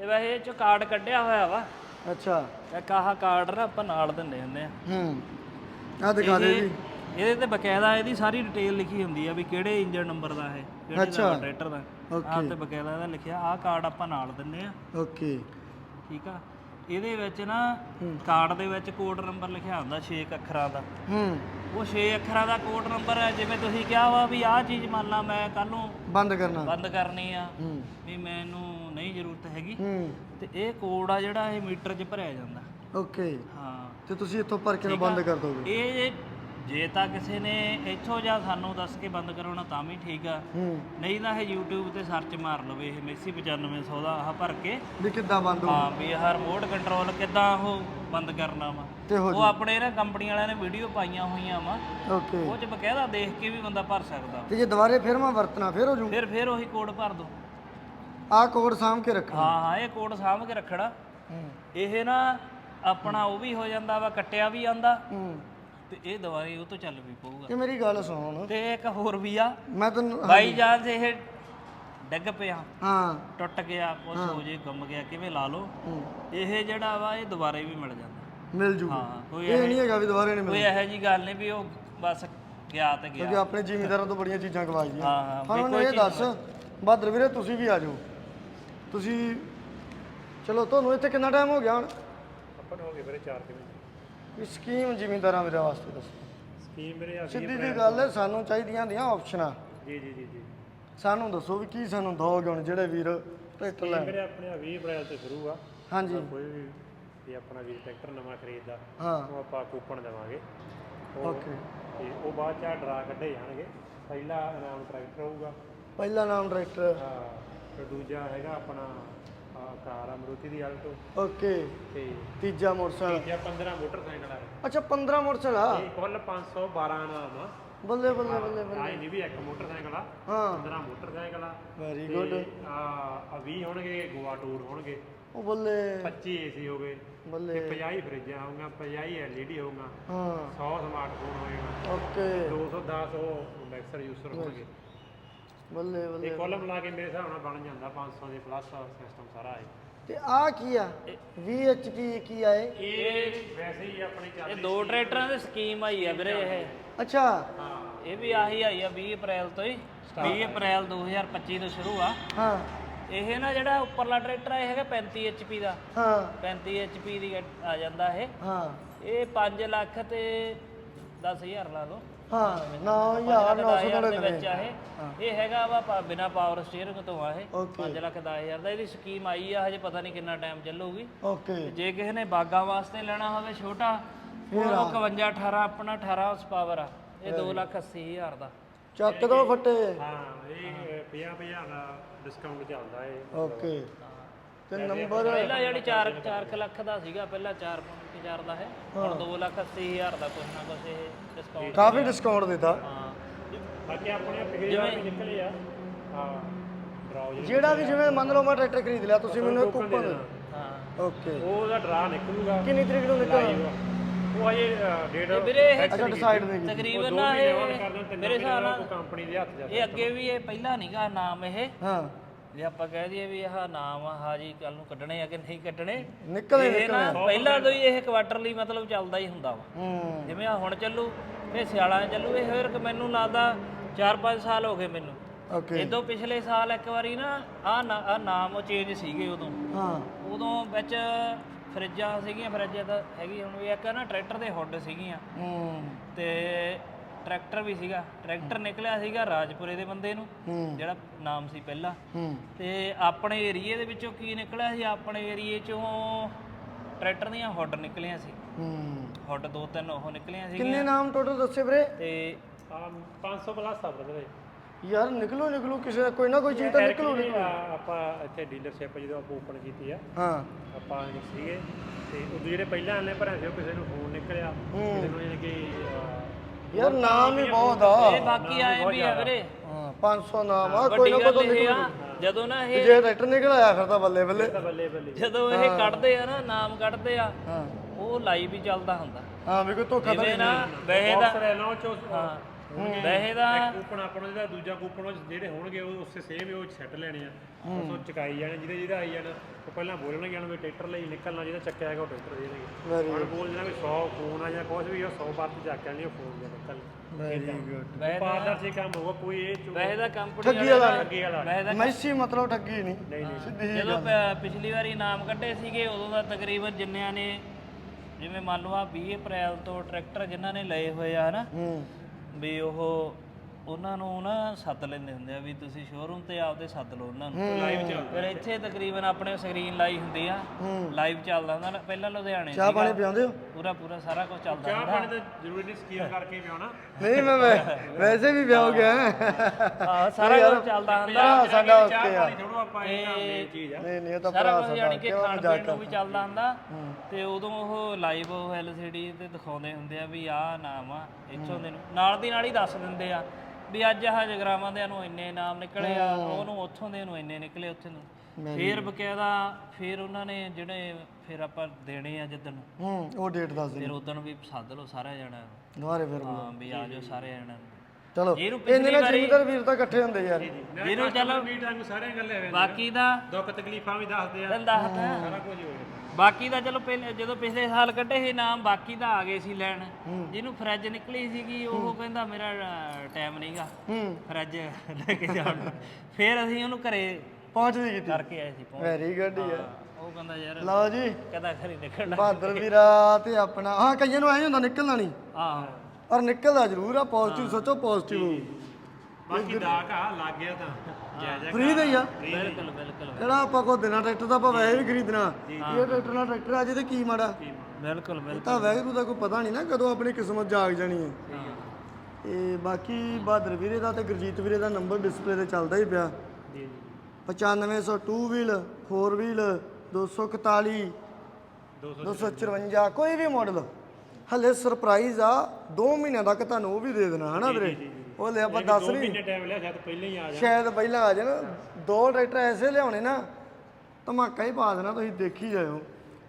ਇਹ ਵੈਸੇ ਇਹ ਚ ਕਾਰਡ ਕੱਢਿਆ ਹੋਇਆ ਵਾ। ਅੱਛਾ। ਇੱਕ ਆਹ ਕਾਰਡ ਨਾ ਆਪਾਂ ਨਾਲ ਦਿੰਦੇ ਹੁੰਦੇ ਆ। ਹੂੰ। ਆ ਦਿਖਾ ਦੇ ਜੀ। ਇਹਦੇ ਤੇ ਬਕਾਇਦਾ ਇਹਦੀ ਸਾਰੀ ਡਿਟੇਲ ਲਿਖੀ ਹੁੰਦੀ ਆ ਵੀ ਕਿਹੜੇ ਇੰਜਨ ਨੰਬਰ ਦਾ ਹੈ ਕਿਹੜੇ ਦਾ ਟਰੈਕਟਰ ਦਾ। ਆਹ ਤੇ ਬਕਾਇਦਾ ਇਹਦਾ ਲਿਖਿਆ ਆਹ ਕਾਰਡ ਆਪਾਂ ਨਾਲ ਦਿੰਦੇ ਆ। ਓਕੇ। ਠੀਕ ਆ? ਇਹਦੇ ਵਿੱਚ ਨਾ ਕਾਰਡ ਦੇ ਵਿੱਚ ਕੋਡ ਨੰਬਰ ਲਿਖਿਆ ਹੁੰਦਾ 6 ਅੱਖਰਾਂ ਦਾ। ਹੂੰ। ਉਹ 6 ਅੱਖਰਾਂ ਦਾ ਕੋਡ ਨੰਬਰ ਹੈ ਜਿਵੇਂ ਤੁਸੀਂ ਕਿਹਾ ਵਾ ਵੀ ਆਹ ਚੀਜ਼ ਮੰਨ ਲਾ ਮੈਂ ਕੱਲ ਨੂੰ ਬੰਦ ਕਰਨਾ। ਬੰਦ ਕਰਨੀ ਆ। ਵੀ ਮੈਨੂੰ ਨਹੀਂ ਜ਼ਰੂਰਤ ਹੈਗੀ। ਤੇ ਇਹ ਕੋਡ ਆ ਜਿਹੜਾ ਇਹ ਮੀਟਰ 'ਚ ਭਰਿਆ ਜਾਂਦਾ। ਓਕੇ। ਹਾਂ। ਤੇ ਤੁਸੀਂ ਇੱਥੋਂ ਭਰ ਕੇ ਨੂੰ ਬੰਦ ਕਰ ਦੋਗੇ? ਇਹ ਜੇ ਤਾਂ ਕਿਸੇ ਨੇ ਇੱਥੋਂ ਜਾਂ ਸਾਨੂੰ ਦੱਸ ਕੇ ਬੰਦ ਕਰਾਉਣਾ ਤਾਂ ਵੀ ਠੀਕ ਆ। ਨਹੀਂ ਤਾਂ ਇਹ YouTube ਤੇ ਸਰਚ ਮਾਰ ਲਵੇ ਇਹ ਮੇਸੀ 9500 ਦਾ ਆਹ ਭਰ ਕੇ। ਵੀ ਕਿੱਦਾਂ ਬੰਦ ਹੋ ਹਾਂ ਵੀ ਆਹ ਰਿਮੋਟ ਕੰਟਰੋਲ ਕਿੱਦਾਂ ਉਹ ਬੰਦ ਕਰਨਾ ਵਾ। ਉਹ ਆਪਣੇ ਨਾ ਕੰਪਨੀ ਵਾਲਿਆਂ ਨੇ ਵੀਡੀਓ ਪਾਈਆਂ ਹੋਈਆਂ ਵਾ। ਓਕੇ। ਉਹ ਚ ਬਕਾਇਦਾ ਦੇਖ ਕੇ ਵੀ ਬੰਦਾ ਭਰ ਸਕਦਾ। ਤੇ ਜੇ ਦੁਬਾਰੇ ਫਿਰ ਮੈਂ ਵਰਤਣਾ ਫਿਰ ਹੋ ਜੂ? ਫਿਰ ਫਿਰ ਉਹੀ ਕੋਡ ਭਰ ਦੋ। ਆਹ ਕੋਡ ਸਾਂਭ ਕੇ ਰੱਖਣਾ। ਹਾਂ ਹਾਂ ਇਹ ਕੋਡ ਸਾਂਭ ਕੇ ਰੱਖਣਾ। ਇਹ ਨਾ ਆਪਣਾ ਉਹ ਵੀ ਹੋ ਜਾਂਦਾ ਵਾ ਕੱਟਿਆ ਵੀ ਆਂਦਾ। ਤੇ ਇਹ ਦਵਾਈ ਉਹ ਤੋਂ ਚੱਲ ਵੀ ਪਊਗਾ। ਇਹ ਮੇਰੀ ਗੱਲ ਸੁਣ। ਤੇ ਇੱਕ ਹੋਰ ਵੀ ਆ। ਮੈਂ ਤੈਨੂੰ ਬਾਈ ਜਾਨ ਇਹ ਡਿੱਗ ਪਿਆ। ਹਾਂ। ਟੁੱਟ ਗਿਆ ਕੁਛ ਹੋ। ਜੇ ਗੁੰਮ ਗਿਆ ਕਿਵੇਂ ਲਾ ਹੂੰ, ਇਹ ਜਿਹੜਾ ਵਾ ਇਹ ਦੁਬਾਰੇ ਵੀ ਮਿਲ ਜਾਂਦਾ। ਮਿਲ ਜੂ। ਹਾਂ ਕੋਈ ਇਹ ਨਹੀਂ ਹੈਗਾ ਵੀ ਦੁਬਾਰੇ ਨਹੀਂ ਕੋਈ ਮਿਲਦਾ। ਇਹੋ ਜੀ ਗੱਲ ਨਹੀਂ ਵੀ ਉਹ ਬਸ ਗਿਆ ਤੇ ਗਿਆ। ਕਿਉਂਕਿ ਆਪਣੇ ਜ਼ਿਮੀਂਦਾਰਾਂ ਤੋਂ ਬੜੀਆਂ ਚੀਜ਼ਾਂ ਗਵਾਈ ਦੀਆਂ ਹਾਂ ਹਾਂ ਹੁਣ ਇਹ ਦੱਸ ਬਹਾਦਰ ਵੀਰੇ ਤੁਸੀਂ ਵੀ ਆ ਜਾਓ। ਤੁਸੀਂ ਚਲੋ ਤੁਹਾਨੂੰ ਇੱਥੇ ਕਿੰਨਾ ਟਾਈਮ ਹੋ ਗਿਆ ਹੁਣ? ਆਪਾਂ ਨੂੰ ਹੋ ਗਏ ਵੀਰੇ 4 ਕਿਵੇਂ ਵੀ ਸਕੀਮ ਜ਼ਿਮੀਂਦਾਰਾਂ ਮੇਰੇ ਵਾਸਤੇ ਦੱਸੋ। ਸਕੀਮ ਵੀਰੇ ਆ ਸਿੱਧੀ ਜੀ ਗੱਲ ਹੈ ਸਾਨੂੰ ਚਾਹੀਦੀਆਂ ਹੁੰਦੀਆਂ ਆਪਸ਼ਨਾਂ ਜੀ ਜੀ ਜੀ ਜੀ। ਸਾਨੂੰ ਦੱਸੋ ਵੀ ਕੀ ਸਾਨੂੰ ਦੋਗੇ ਹੁਣ ਜਿਹੜੇ ਵੀਰ ਟਰੈਕਟਰ ਲੈਣ। ਵੀਰੇ ਆਪਣੇ ਆ 20 ਅਪ੍ਰੈਲ ਤੋਂ ਸ਼ੁਰੂ ਆ। ਹਾਂਜੀ। ਕੋਈ ਵੀ ਵੀ ਆਪਣਾ ਵੀਰ ਟਰੈਕਟਰ ਨਵਾਂ ਖਰੀਦਦਾ ਹਾਂ। ਉਹ ਆਪਾਂ ਕੂਪਨ ਦੇਵਾਂਗੇ। ਉਹ- ਓਕੇ। ਤੇ ਉਹ ਬਾਅਦ ਚ ਡਰਾ ਕੱਢੇ ਜਾਣਗੇ। ਪਹਿਲਾ ਇਨਾਮ ਟਰੈਕਟਰ ਹੋਊਗਾ। ਪਹਿਲਾ ਨਾਮ ਟਰੈਕਟਰ। ਹਾਂ। ਤੇ ਦੂਜਾ ਹੈਗਾ ਆਪਣਾ ਆਹ ਕਾਰ ਆ ਮਰੂਤੀ ਦੀ ਆਲਟੋ ਓਕੇ। ਤੇ ਤੀਜਾ ਮੋਟਰਸਾਈਕਲ। ਤੀਜਾ 15 ਮੋਟਰਸਾਈਕਲ ਆ ਅੱਛਾ 15 ਮੋਟਰਸਾਈਕਲ ਆ ਇਹ ਕੁੱਲ 512 ਨਾਮ ਆ। ਬੱਲੇ ਬੱਲੇ ਬੱਲੇ ਬੱਲੇ। ਆਈ ਨਹੀਂ ਵੀ ਇੱਕ ਮੋਟਰਸਾਈਕਲ ਆ। ਹਾਂ। 15 ਮੋਟਰਸਾਈਕਲ ਆ। ਵੈਰੀ ਤੇ ਗੁੱਡ ਆ ਆ 20 ਹੋਣਗੇ ਗੋਆ ਟੂਰ ਹੋਣਗੇ। ਉਹ ਬੱਲੇ। 25 ਏਸੀ ਹੋ ਗਏ। ਬੱਲੇ। 50 ਫਰਿੱਜਾਂ ਹੋਊਗਾ 50 ਐਲਈਡੀ ਹੋਊਗਾ ਹਾਂ। 100 ਸਮਾਰਟਫੋਨ ਹੋਏਗਾ ਓਕੇ। 210 ਉਹ ਮੈਕਸਰ ਯੂਜ਼ਰ ਹੋਣਗੇ। ਬੱਲੇ ਇਹ ਬੱਲੇ ਕੁੱਲ ਮਿਲਾ ਕੇ ਮੇਰੇ ਹਿਸਾਬ ਨਾਲ ਬਣ ਜਾਂਦਾ 500 ਦੇ ਪਲੱਸ ਸਿਸਟਮ ਸਾਰਾ ਹੈ ਤੇ ਆ ਕੀ ਆ? 20 HP ਕੀ ਆ ਇਹ? ਇਹ ਵੈਸੇ ਹੀ ਆਪਣੀ ਇਹ ਚੱਲਦੀ ਦੋ ਟਰੈਕਟਰਾਂ ਦੀ ਸਕੀਮ ਆਈ ਆ ਵੀਰੇ ਇਹ। ਅੱਛਾ। ਹਾਂ। ਇਹ ਵੀ ਆਹੀ ਆਈ ਆ 20 ਅਪ੍ਰੈਲ ਤੋਂ ਹੀ। 20 ਅਪ੍ਰੈਲ 2025 ਤੋਂ ਸ਼ੁਰੂ ਆ। ਹਾਂ। ਇਹ ਨਾ ਜਿਹੜਾ ਉੱਪਰਲਾ ਟਰੈਕਟਰ ਆ ਇਹ ਹੈਗਾ 35 HP ਦਾ। ਹਾਂ। 35 HP ਦੀ ਆ ਜਾਂਦਾ ਇਹ। ਹਾਂ। ਇਹ 5 ਲੱਖ ਤੇ 10000 ਲਾ ਲਓ। ਹਾਂ ਨਾ ਯਾਰ ਲੱਖ 900 ਦਸ ਹਜ਼ਾਰ ਨਾਲ ਦੇ ਵਿੱਚ ਆ ਇਹ ਇਹ ਹੈਗਾ ਵਾ ਪਾ- ਬਿਨਾਂ ਪਾਵਰ ਸਟੀਅਰਿੰਗ ਤੋਂ ਆ ਇਹ ਓਕੇ। 5 ਲੱਖ 10000 ਦਾ। ਇਹਦੀ ਸਕੀਮ ਆਈ ਆ ਹਜੇ ਪਤਾ ਨਹੀਂ ਕਿੰਨਾ ਟਾਈਮ ਚੱਲੂਗੀ। ਓਕੇ। ਜੇ ਕਿਸੇ ਨੇ ਬਾਗਾ ਵਾਸਤੇ ਲੈਣਾ ਹੋਵੇ ਛੋਟਾ ਉਹ 51 18 ਆਪਣਾ 18 ਹਾਰਸ ਪਾਵਰ ਆ। ਇਹ 2 ਲੱਖ 80 ਹਜ਼ਾਰ ਦਾ। ਚੱਕ ਦੋ ਫੱਟੇ। ਹਾਂ ਇਹ 50 50 ਦਾ ਡਿਸਕਾਊਂਟ ਚੱਲਦਾ ਇਹ। ਓਕੇ। ਤੇ ਨੰਬਰ ਪਹਿਲਾਂ ਜਿਹੜੀ 4 4 ਲੱਖ ਦਾ ਸੀਗਾ ਪਹਿਲਾਂ 4 4 ਦਾ ਹੈ। ਹੁਣ 2 ਲੱਖ 80 ਹਜ਼ਾਰ ਦਾ ਕੁਛ ਨਾ ਕੁਛ ਇਹ ਡਿਸਕਾਊਂਟ ਕਾਫੀ ਡਿਸਕਾਊਂਟ ਦਿੱਤਾ। ਹਾਂ। ਬਾਕੀ ਆਪਣੇ ਪਿਛਲੇ ਵਾਰ ਵੀ ਨਿਕਲੇ ਆ। ਹਾਂ। ਜਿਹੜਾ ਵੀ ਜਿਵੇਂ ਮੰਨ ਲਓ ਮੈਂ ਟਰੈਕਟਰ ਖਰੀਦ ਲਿਆ ਤੁਸੀਂ ਮੈਨੂੰ ਕੂਪਨ ਹਾਂ। ਓਕੇ ਉਹਦਾ ਡਰਾ ਨਿਕਲੂਗਾ। ਕਿੰਨੀ ਤਰੀਕ ਨੂੰ ਲਾਈਵ ਉਹ ਅਜੇ ਡੇਟ ਵੀਰੇ ਅੱਛਾ ਡਿਸਾਈਡ ਨਹੀਂ। ਤਕਰੀਬਨ ਨਾ ਇਹ ਮੇਰੇ ਹਿਸਾਬ ਨਾਲ ਕੰਪਨੀ ਦੇ ਹੱਥ ਜਾ ਇਹ ਅੱਗੇ ਵੀ ਇਹ ਪਹਿਲਾਂ ਨਹੀਂਗਾ ਨਾਮ ਇਹ। ਹਾਂ। ਜੇ ਆਪਾਂ ਕਹਿ ਦਈਏ ਵੀ ਆਹ ਨਾਮ ਆ ਹਾਂ ਜੀ ਕੱਲ ਨੂੰ ਕੱਢਣੇ ਆ ਕਿ ਨਹੀਂ ਕੱਢਣੇ ਨਿਕਲੇ ਇਹ ਨਾ ਪਹਿਲਾਂ ਤੋਂ ਹੀ ਇਹ ਕੁਆਟਰਲੀ ਮਤਲਬ ਚੱਲਦਾ ਹੀ ਹੁੰਦਾ ਵਾ। ਹੂੰ। ਜਿਵੇਂ ਆ ਹੁਣ ਚੱਲੂ ਇਹ ਸਿਆਲਾਂ 'ਚ ਚੱਲੂ ਇਹ ਫਿਰ ਮੈਨੂੰ ਲੱਗਦਾ 4-5 ਸਾਲ ਹੋ ਗਏ ਮੈਨੂੰ। ਓਕੇ ਇਦੋਂ ਪਿਛਲੇ ਸਾਲ ਇੱਕ ਵਾਰੀ ਨਾ ਆ ਆ ਨਾਮ ਚੇਂਜ ਸੀਗੇ ਉਦੋਂ। ਹਾਂ। ਉਦੋਂ ਵਿੱਚ ਫਰਿੱਜਾਂ ਸੀਗੀਆਂ ਫਰਿੱਜ ਤਾਂ ਹੈਗੀ ਹੁਣ ਵੀ ਇੱਕ ਨਾ ਟਰੈਕਟਰ ਦੇ ਹੁੱਡ ਸੀਗੀਆਂ। ਹੂੰ। ਤੇ ਟਰੈਕਟਰ ਵੀ ਸੀਗਾ। ਟਰੈਕਟਰ ਨਿਕਲਿਆ ਸੀਗਾ ਰਾਜਪੁਰੇ ਦੇ ਬੰਦੇ ਨੂੰ ਜਿਹੜਾ ਨਾਮ ਸੀ ਪਹਿਲਾਂ। ਤੇ ਆਪਣੇ ਏਰੀਏ ਦੇ ਵਿੱਚੋਂ ਕੀ ਨਿਕਲਿਆ ਸੀ? ਆਪਣੇ ਏਰੀਏ ਚੋਂ ਟਰੈਕਟਰ ਦੀਆਂ ਹੁੱਡ ਨਿਕਲੀਆਂ ਸੀ। ਹੁੱਡ ਦੋ ਤਿੰਨ ਉਹ ਨਿਕਲੀਆਂ ਸੀ ਕਿੰਨੇ ਨਾਮ ਟੋਟਲ ਦੱਸੇ ਵੀਰੇ? ਤੇ ਆ 500 ਪਲੱਸ ਆ ਬਰਦਰ ਯਾਰ ਨਿਕਲੋ ਨਿਕਲੋ ਕਿਸੇ ਦਾ ਕੋਈ ਨਾ ਕੋਈ ਚੀਜ਼ ਤਾਂ ਨਿਕਲੋ ਨਿਕਲੋ। ਆਪਾਂ ਇੱਥੇ ਡੀਲਰਸ਼ਿਪ ਜਦੋਂ ਆਪਾਂ ਓਪਨ ਕੀਤੀ ਆ ਹਾਂ। ਆਪਾਂ ਸੀਗੇ। ਤੇ ਉਦੋਂ ਜਿਹੜੇ ਪਹਿਲਾਂ ਆਨੇ ਭਰਿਆ ਸੀ ਉਹ ਕਿਸੇ ਨੂੰ ਫੋਨ ਨਿਕਲਿਆ। ਕਿਸੇ ਨੂੰ ਯਾਨੀ ਕਿ ਯਾਰ ਨਾਮ ਹੀ ਬਹੁਤ ਆ। ਇਹ ਬਾਕੀ ਆਏ ਵੀ ਆ ਵੀਰੇ। ਹਾਂ 500 ਨਾਮ ਆ ਕੋਈ ਵੱਡੀ ਨਾ ਕੋਈ ਗੱਲ ਤਾਂ ਇਹ ਆ ਜਦੋਂ ਨਾ ਇਹ ਜੇ ਟਰੈਕਟਰ ਨਿਕਲ ਆਇਆ ਫਿਰ ਤਾਂ ਬੱਲੇ ਬੱਲੇ। ਤਾਂ ਬੱਲੇ ਬੱਲੇ। ਜਦੋਂ ਇਹ ਕੱਢਦੇ ਆ ਨਾ ਨਾਮ ਕੱਢਦੇ ਆ ਹਾਂ। ਉਹ ਲਾਈਵ ਹੀ ਚੱਲਦਾ ਹੁੰਦਾ। ਹਾਂ ਵੀ ਕੋਈ ਧੋਖਾ ਤਾਂ ਜਿਵੇਂ ਨਹੀਂ ਨਾ ਵੈਸੇ ਦਾ ਚੋਂ ਹਾਂ। ਵੈਸੇ ਦਾ ਕੂਪਨ ਆਪਾਂ ਨੂੰ ਜਿਹੜਾ ਦੂਜਾ ਕੂਪਨ ਉਹ ਜਿਹੜੇ ਹੋਣਗੇ ਉਹ ਉਸੇ ਸੇਮ ਹੀ ਉਹ ਸੈੱਟ ਲੈਣੇ ਆ। ਉਹ ਚੁਕਾਈ ਜਾਣੇ ਜਿਹਦੇ ਜਿਹਦਾ ਆਈ ਜਾਣਾ ਉਹ ਪਹਿਲਾਂ ਬੋਲਣਗੇ ਜਾਣ ਵੀ ਟਰੈਕਟਰ ਲਈ ਨਿਕਲਣਾ ਜਿਹਦਾ ਚੱਕਿਆ ਹੈਗਾ ਉਹ ਟਰੈਕਟਰ ਦੇ ਦੇਣਗੇ। ਵੈਰੀ ਹੁਣ ਬੋਲ ਜਿਹੜਾ ਵੀ 100 ਫੋਨ ਆ ਜਾਂ ਕੁਝ ਵੀ ਉਹ 100 ਬਾਤ ਜਾ ਕੇ ਆਣੀ ਉਹ ਫੋਨ ਦੇ ਨਿਕਲ। ਵੈਰੀ ਗੁੱਡ ਪਾਰਦਰਸ਼ੀ ਕੰਮ ਹੋਊਗਾ ਕੋਈ ਇਹ ਚੋ- ਵੈਸੇ ਦਾ ਕੰਪਨੀ ਠੱਗੀ ਵਾਲਾ ਅੱਗੇ ਵਾਲਾ। ਮੈਸੀ ਮਤਲਬ ਠੱਗੀ ਨਹੀਂ। ਨਹੀਂ ਨਹੀਂ। ਸਿੱਧੀ ਜੀ ਜਦੋਂ ਪਿਛਲੀ ਵਾਰੀ ਨਾਮ ਕੱਢੇ ਸੀਗੇ ਉਦੋਂ ਦਾ ਤਕਰੀਬਨ ਜਿੰਨਿਆਂ ਨੇ ਜਿਵੇਂ ਮੰਨ ਲਓ ਆ 20 ਅਪ੍ਰੈਲ ਤੋਂ ਟਰੈਕਟਰ ਜਿਨ੍ਹਾਂ ਨੇ ਲਏ ਹੋਏ ਆ ਹਨਾ? ਹੂੰ। ਵੀ ਉਹ ਉਹਨਾਂ ਨੂੰ ਨਾ ਸੱਦ ਲੈਂਦੇ ਹੁੰਦੇ ਆ ਵੀ ਤੁਸੀਂ ਸ਼ੋਰੂਮ ਤੇ ਆਪਦੇ ਸੱਦ ਲਓ ਉਹਨਾਂ ਨੂੰ। ਲਾਈਵ ਚੱਲਦਾ ਫਿਰ ਇੱਥੇ। ਤਕਰੀਬਨ ਆਪਣੇ ਸਕਰੀਨ ਲਾਈ ਹੁੰਦੀ ਆ। ਲਾਈਵ ਚੱਲਦਾ ਹੁੰਦਾ ਨਾ। ਪਹਿਲਾਂ ਲੁਧਿਆਣੇ ਚਾਹ ਪਾਣੀ ਪਿਆਉਂਦੇ ਹੋ? ਪੂਰਾ ਪੂਰਾ ਸਾਰਾ ਕੁਝ ਚੱਲਦਾ ਚਾਹ ਪਾਣੀ ਤਾਂ ਜ਼ਰੂਰੀ ਨਹੀਂ ਸਕੀਮ ਕਰਕੇ ਵੀ ਆਉਣਾ ਨਹੀਂ ਮੈਂ ਵੈਸੇ ਵੀ ਪਿਆਓਗੇ ਹਾਂ ਸਾਰਾ ਕੁਝ ਚੱਲਦਾ ਹੁੰਦਾ। ਸਾਡਾ ਚਾਹ ਓਕੇ ਆ। ਥੋੜੋ ਆਪਾਂ ਇਹ ਮੇਨ ਚੀਜ਼ ਆ। ਨਹੀਂ ਨਹੀਂ ਇਹ ਤਾਂ ਸਾਰਾ ਕੁਝ ਯਾਨੀ ਕਿ ਖਾਣ ਪੀਣ ਨੂੰ ਵੀ ਚੱਲਦਾ ਹੁੰਦਾ। ਤੇ ਉਦੋਂ ਉਹ ਲਾਈਵ ਉਹ ਐਲਸੀਡੀ ਤੇ ਦਿਖਾਉਂਦੇ ਹੁੰਦੇ ਆ ਵੀ ਆਹ ਨਾਮ ਆ ਇੱਥੋਂ ਦੇ ਨਾਲ ਦੀ ਨਾਲ ਹੀ ਦੱਸ ਦਿੰਦੇ ਆ ਵੀ ਅੱਜ ਆਹ ਜਗਰਾਵਾਂ ਦੇ ਨੂੰ ਇੰਨੇ ਨਾਮ ਨਿਕਲੇ ਆ ਉਹਨੂੰ ਉੱਥੋਂ ਦੇ ਨੂੰ ਇੰਨੇ ਨਿਕਲੇ ਉੱਥੇ ਨੂੰ। ਫੇਰ ਬਕਾਇਦਾ ਫੇਰ ਉਹਨਾਂ ਨੇ ਜਿਹੜੇ ਫਿਰ ਆਪਾਂ ਦੇਣੇ ਆ ਜਿੱਦਣ। ਹੂੰ ਉਹ ਡੇਟ ਦੱਸ ਦੇ ਫਿਰ ਉਦੋਂ ਵੀ ਸੱਦ ਲਓ ਸਾਰੇ ਜਣਾ ਦੁਬਾਰੇ ਫਿਰ। ਹਾਂ ਵੀ ਆ ਜਾਓ ਸਾਰੇ ਜਣਾ ਚਲੋ ਨਾਲ ਪਿਛਲੀ ਜ਼ਿਮੀਦਾਰ ਵੀਰ ਤਾਂ ਇਕੱਠੇ ਹੁੰਦੇ ਯਾਰ। ਇਹਨੂੰ ਚਲੋ ਮੀਟ ਵਾਂਗੂ ਸਾਰੀਆਂ ਗੱਲਾਂ ਹੋਏ ਬਾਕੀ ਦਾ ਦੁੱਖ ਤਕਲੀਫਾਂ ਵੀ ਦੱਸਦੇ ਆ। ਸਾਰਾ ਕੁਝ ਹੀ ਹੋਇਆ ਬਾਕੀ ਦਾ ਚਲੋ ਪਹਿਲੇ ਜਦੋਂ ਪਿਛਲੇ ਸਾਲ ਕੱਢੇ ਸੀ ਨਾਮ ਬਾਕੀ ਦਾ ਆ ਗਏ ਸੀ ਲੈਣ। ਜਿਹਨੂੰ ਫਰਿੱਜ ਨਿਕਲੀ ਸੀਗੀ ਉਹ ਕਹਿੰਦਾ ਮੇਰਾ ਟਾਈਮ ਨਹੀਂਗਾ ਹੂੰ। ਫਰਿੱਜ ਲੈ ਕੇ ਜਾਣ ਨੂੰ। ਫਿਰ ਅਸੀਂ ਉਹਨੂੰ ਘਰੇ ਪਹੁੰਚ ਵੀ ਕੀਤੀ। ਕਰਕੇ ਆਏ ਸੀ ਪਹੁੰਚ। ਵੈਰੀ ਗੁੱਡ ਯਾਰ। ਉਹ ਕਹਿੰਦਾ ਯਾਰ ਲਓ ਜੀ। ਕਹਿੰਦਾ ਘਰੇ ਨਿਕਲਣਾ। ਬਹਾਦਰ ਵੀਰਾ ਤੇ ਆਪਣਾ। ਹਾਂ ਕਈਆਂ ਨੂੰ ਐਂ ਹੁੰਦਾ ਨਿਕਲਣਾ ਨਹੀਂ ਆਹ। ਪਰ ਨਿਕਲਦਾ ਜ਼ਰੂਰ ਆ ਪੋਜ਼ਿਟਿਵ ਸੋਚੋ ਪੋਜ਼ਿਟਿਵ ਬਾਕੀ ਦਾਗ ਆ ਲੱਗ ਗਿਆ ਤਾਂ। ਜੈ ਜੈ ਫ੍ਰੀ ਦੇ ਹੀ ਆ। ਬਿਲਕੁਲ ਬਿਲਕੁਲ। ਜਿਹੜਾ ਆਪਾਂ ਕੋ ਦੇਣਾ ਟਰੈਕਟਰ ਤਾਂ ਆਪਾਂ ਵੈਸੇ ਵੀ ਖਰੀਦਣਾ ਇਹ ਟਰੈਕਟਰ ਨਾਲ ਟਰੈਕਟਰ ਆ ਜੇ ਤੇ ਕੀ ਮਾੜਾ। ਬਿਲਕੁਲ ਇਹ ਬਿਲਕੁਲ। ਤਾਂ ਵੈਗਰੂ ਦਾ ਕੋਈ ਪਤਾ ਨਹੀਂ ਨਾ ਕਦੋਂ ਆਪਣੀ ਕਿਸਮਤ ਜਾਗ ਜਾਣੀ ਹੈ। ਤੇ ਬਾਕੀ ਬਹਾਦਰ ਵੀਰੇ ਦਾ ਤੇ ਗੁਰਜੀਤ ਵੀਰੇ ਦਾ ਨੰਬਰ ਡਿਸਪਲੇ ਤੇ ਚੱਲਦਾ ਹੀ ਪਿਆ। ਜੀ ਜੀ 9500 2 ਵੀਲ 4 ਵੀਲ 241 254 ਕੋਈ ਵੀ ਮਾਡਲ ਹਲੇ ਸਰਪ੍ਰਾਈਜ਼ ਆ 2 ਮਹੀਨਿਆਂ ਤੱਕ ਤੁਹਾਨੂੰ ਉਹ ਵੀ ਦੇ ਦੇਣਾ ਹਨਾ ਵੀਰੇ? ਉਹ ਲੈ ਆਪਾਂ ਦੱਸ ਨਹੀਂ। ਮਹੀਨੇ ਟਾਈਮ ਲਿਆ ਸ਼ਾਇਦ ਪਹਿਲਾਂ ਹੀ ਆ ਜਾ ਸ਼ਾਇਦ ਪਹਿਲਾਂ ਆ ਜਾਣ। ਦੋ ਟਰੈਕਟਰ ਐਸੇ ਲਿਆਉਣੇ ਨਾ ਧਮਾਕਾ ਹੀ ਪਾ ਦੇਣਾ ਤੁਸੀਂ ਦੇਖੀ ਜਾਇਓ।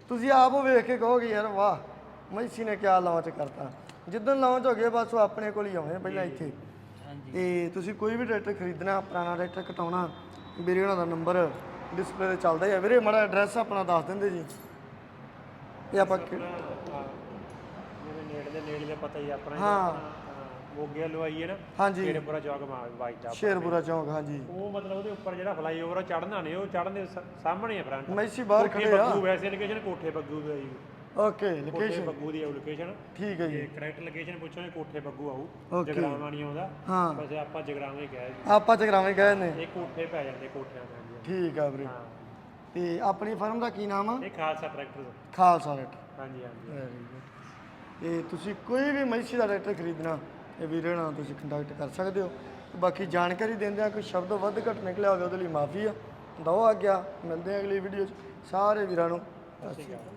ਤੁਸੀਂ ਆਪ ਉਹ ਵੇਖ ਕੇ ਕਹੋਗੇ ਯਾਰ ਵਾਹ ਮੈਸੀ ਨੇ ਕਿਆ ਲਾਂਚ ਕਰਤਾ। ਜਿੱਦਣ ਲਾਂਚ ਹੋ ਗਏ ਬਸ ਉਹ ਆਪਣੇ ਕੋਲ ਹੀ ਆਉਣੇ ਪਹਿਲਾਂ ਇੱਥੇ। ਤੇ ਤੁਸੀਂ ਕੋਈ ਵੀ ਟਰੈਕਟਰ ਖਰੀਦਣਾ ਪੁਰਾਣਾ ਟਰੈਕਟਰ ਕਟਾਉਣਾ ਵੀਰੇ ਉਹਨਾਂ ਦਾ ਨੰਬਰ ਡਿਸਪਲੇ ਤੇ ਚੱਲਦਾ ਹੀ ਵੀਰੇ ਮਾੜਾ ਐਡਰੈਸ ਆਪਣਾ ਦੱਸ ਦਿੰਦੇ ਜੀ। ਇਹ ਆਪਾਂ ਕਿ- ਮੇਰੇ ਨੇੜੇ ਦੇ ਨੇੜੇ ਦਾ ਪਤਾ ਹੀ ਆ ਆਪਣਾ ਹਾਂ। ਮੋਗੇ ਲਵਾਈ ਹੈ ਨਾ ਹਾਂਜੀ। ਸ਼ੇਰਪੁਰਾ ਚੌਕ ਮਾ ਵਾਈਟ ਸ਼ੇਰਪੁਰਾ ਚੌਂਕ ਹਾਂਜੀ। ਉਹ ਮਤਲਬ ਉਹਦੇ ਉੱਪਰ ਜਿਹੜਾ ਫਲਾਈਓਵਰ ਚੜਨਾ ਨਹੀਂ ਉਹ ਚੜਨ ਦੇ ਸ- ਸਾਹਮਣੇ ਆ ਫਰੰਟ ਮੈਸੀ ਬਾਹਰ ਕੋਠੇ ਖੜੇ ਆ। ਬੱਗੂ ਵੈਸੇ ਲੋਕੇਸ਼ਨ ਕੋਠੇ ਬੱਗੂ ਦੀ ਆਈ ਓਕੇ ਕੋਠੇ ਲੋਕੇਸ਼ਨ ਬੱਗੂ ਦੀ ਆਉ ਲੋਕੇਸ਼ਨ ਠੀਕ ਹੈ ਜੀ। ਜੇ ਕਰੈਕਟ ਲੋਕੇਸ਼ਨ ਪੁੱਛੋਗੇ ਕੋਠੇ ਬੱਗੂ ਆਊ Okay. ਜਗਰਾਵਾਂ ਨਹੀਂ ਆਉਂਦਾ ਹਾਂ। ਵੈਸੇ ਆਪਾਂ ਜਗਰਾਵਾਂ ਹੀ ਕਿਹਾ ਜੀ ਆਪਾਂ ਚਗਰਾਵੇਂ ਗਏ ਨੇ ਇਹ ਕੋਠੇ ਪੈ ਜਾਂਦੇ ਕੋਠਿਆਂ ਦੇ। ਠੀਕ ਆ ਵੀਰੇ। ਹਾਂ। ਤੇ ਆਪਣੀ ਫਰਮ ਦਾ ਕੀ ਨਾਮ ਆ? ਇਹ ਖਾਲਸਾ ਟਰੈਕਟਰ ਖਾਲਸਾ ਰੈਟ ਹਾਂਜੀ ਹਾਂਜੀ। ਤੇ ਤੁਸੀਂ ਕੋਈ ਵੀ ਮੈਸੀ ਦਾ ਟਰੈਕਟਰ ਖਰੀਦਣਾ, ਇਹ ਵੀਰੇ ਨਾਲ ਤੁਸੀਂ ਕੰਟੈਕਟ ਕਰ ਸਕਦੇ ਹੋ। ਬਾਕੀ ਜਾਣਕਾਰੀ ਦਿੰਦਿਆਂ ਕੋਈ ਸ਼ਬਦ ਵੱਧ ਘੱਟ ਨਿਕਲਿਆ ਹੋਵੇ ਉਹਦੇ ਲਈ ਮਾਫੀ ਆ। ਦੋ ਆ ਗਿਆ ਮਿਲਦੇ ਆ ਅਗਲੀ ਵੀਡੀਓ 'ਚ। ਸਾਰੇ ਵੀਰਾਂ ਨੂੰ, ਸਤਿ ਸ਼੍ਰੀ ਅਕਾਲ।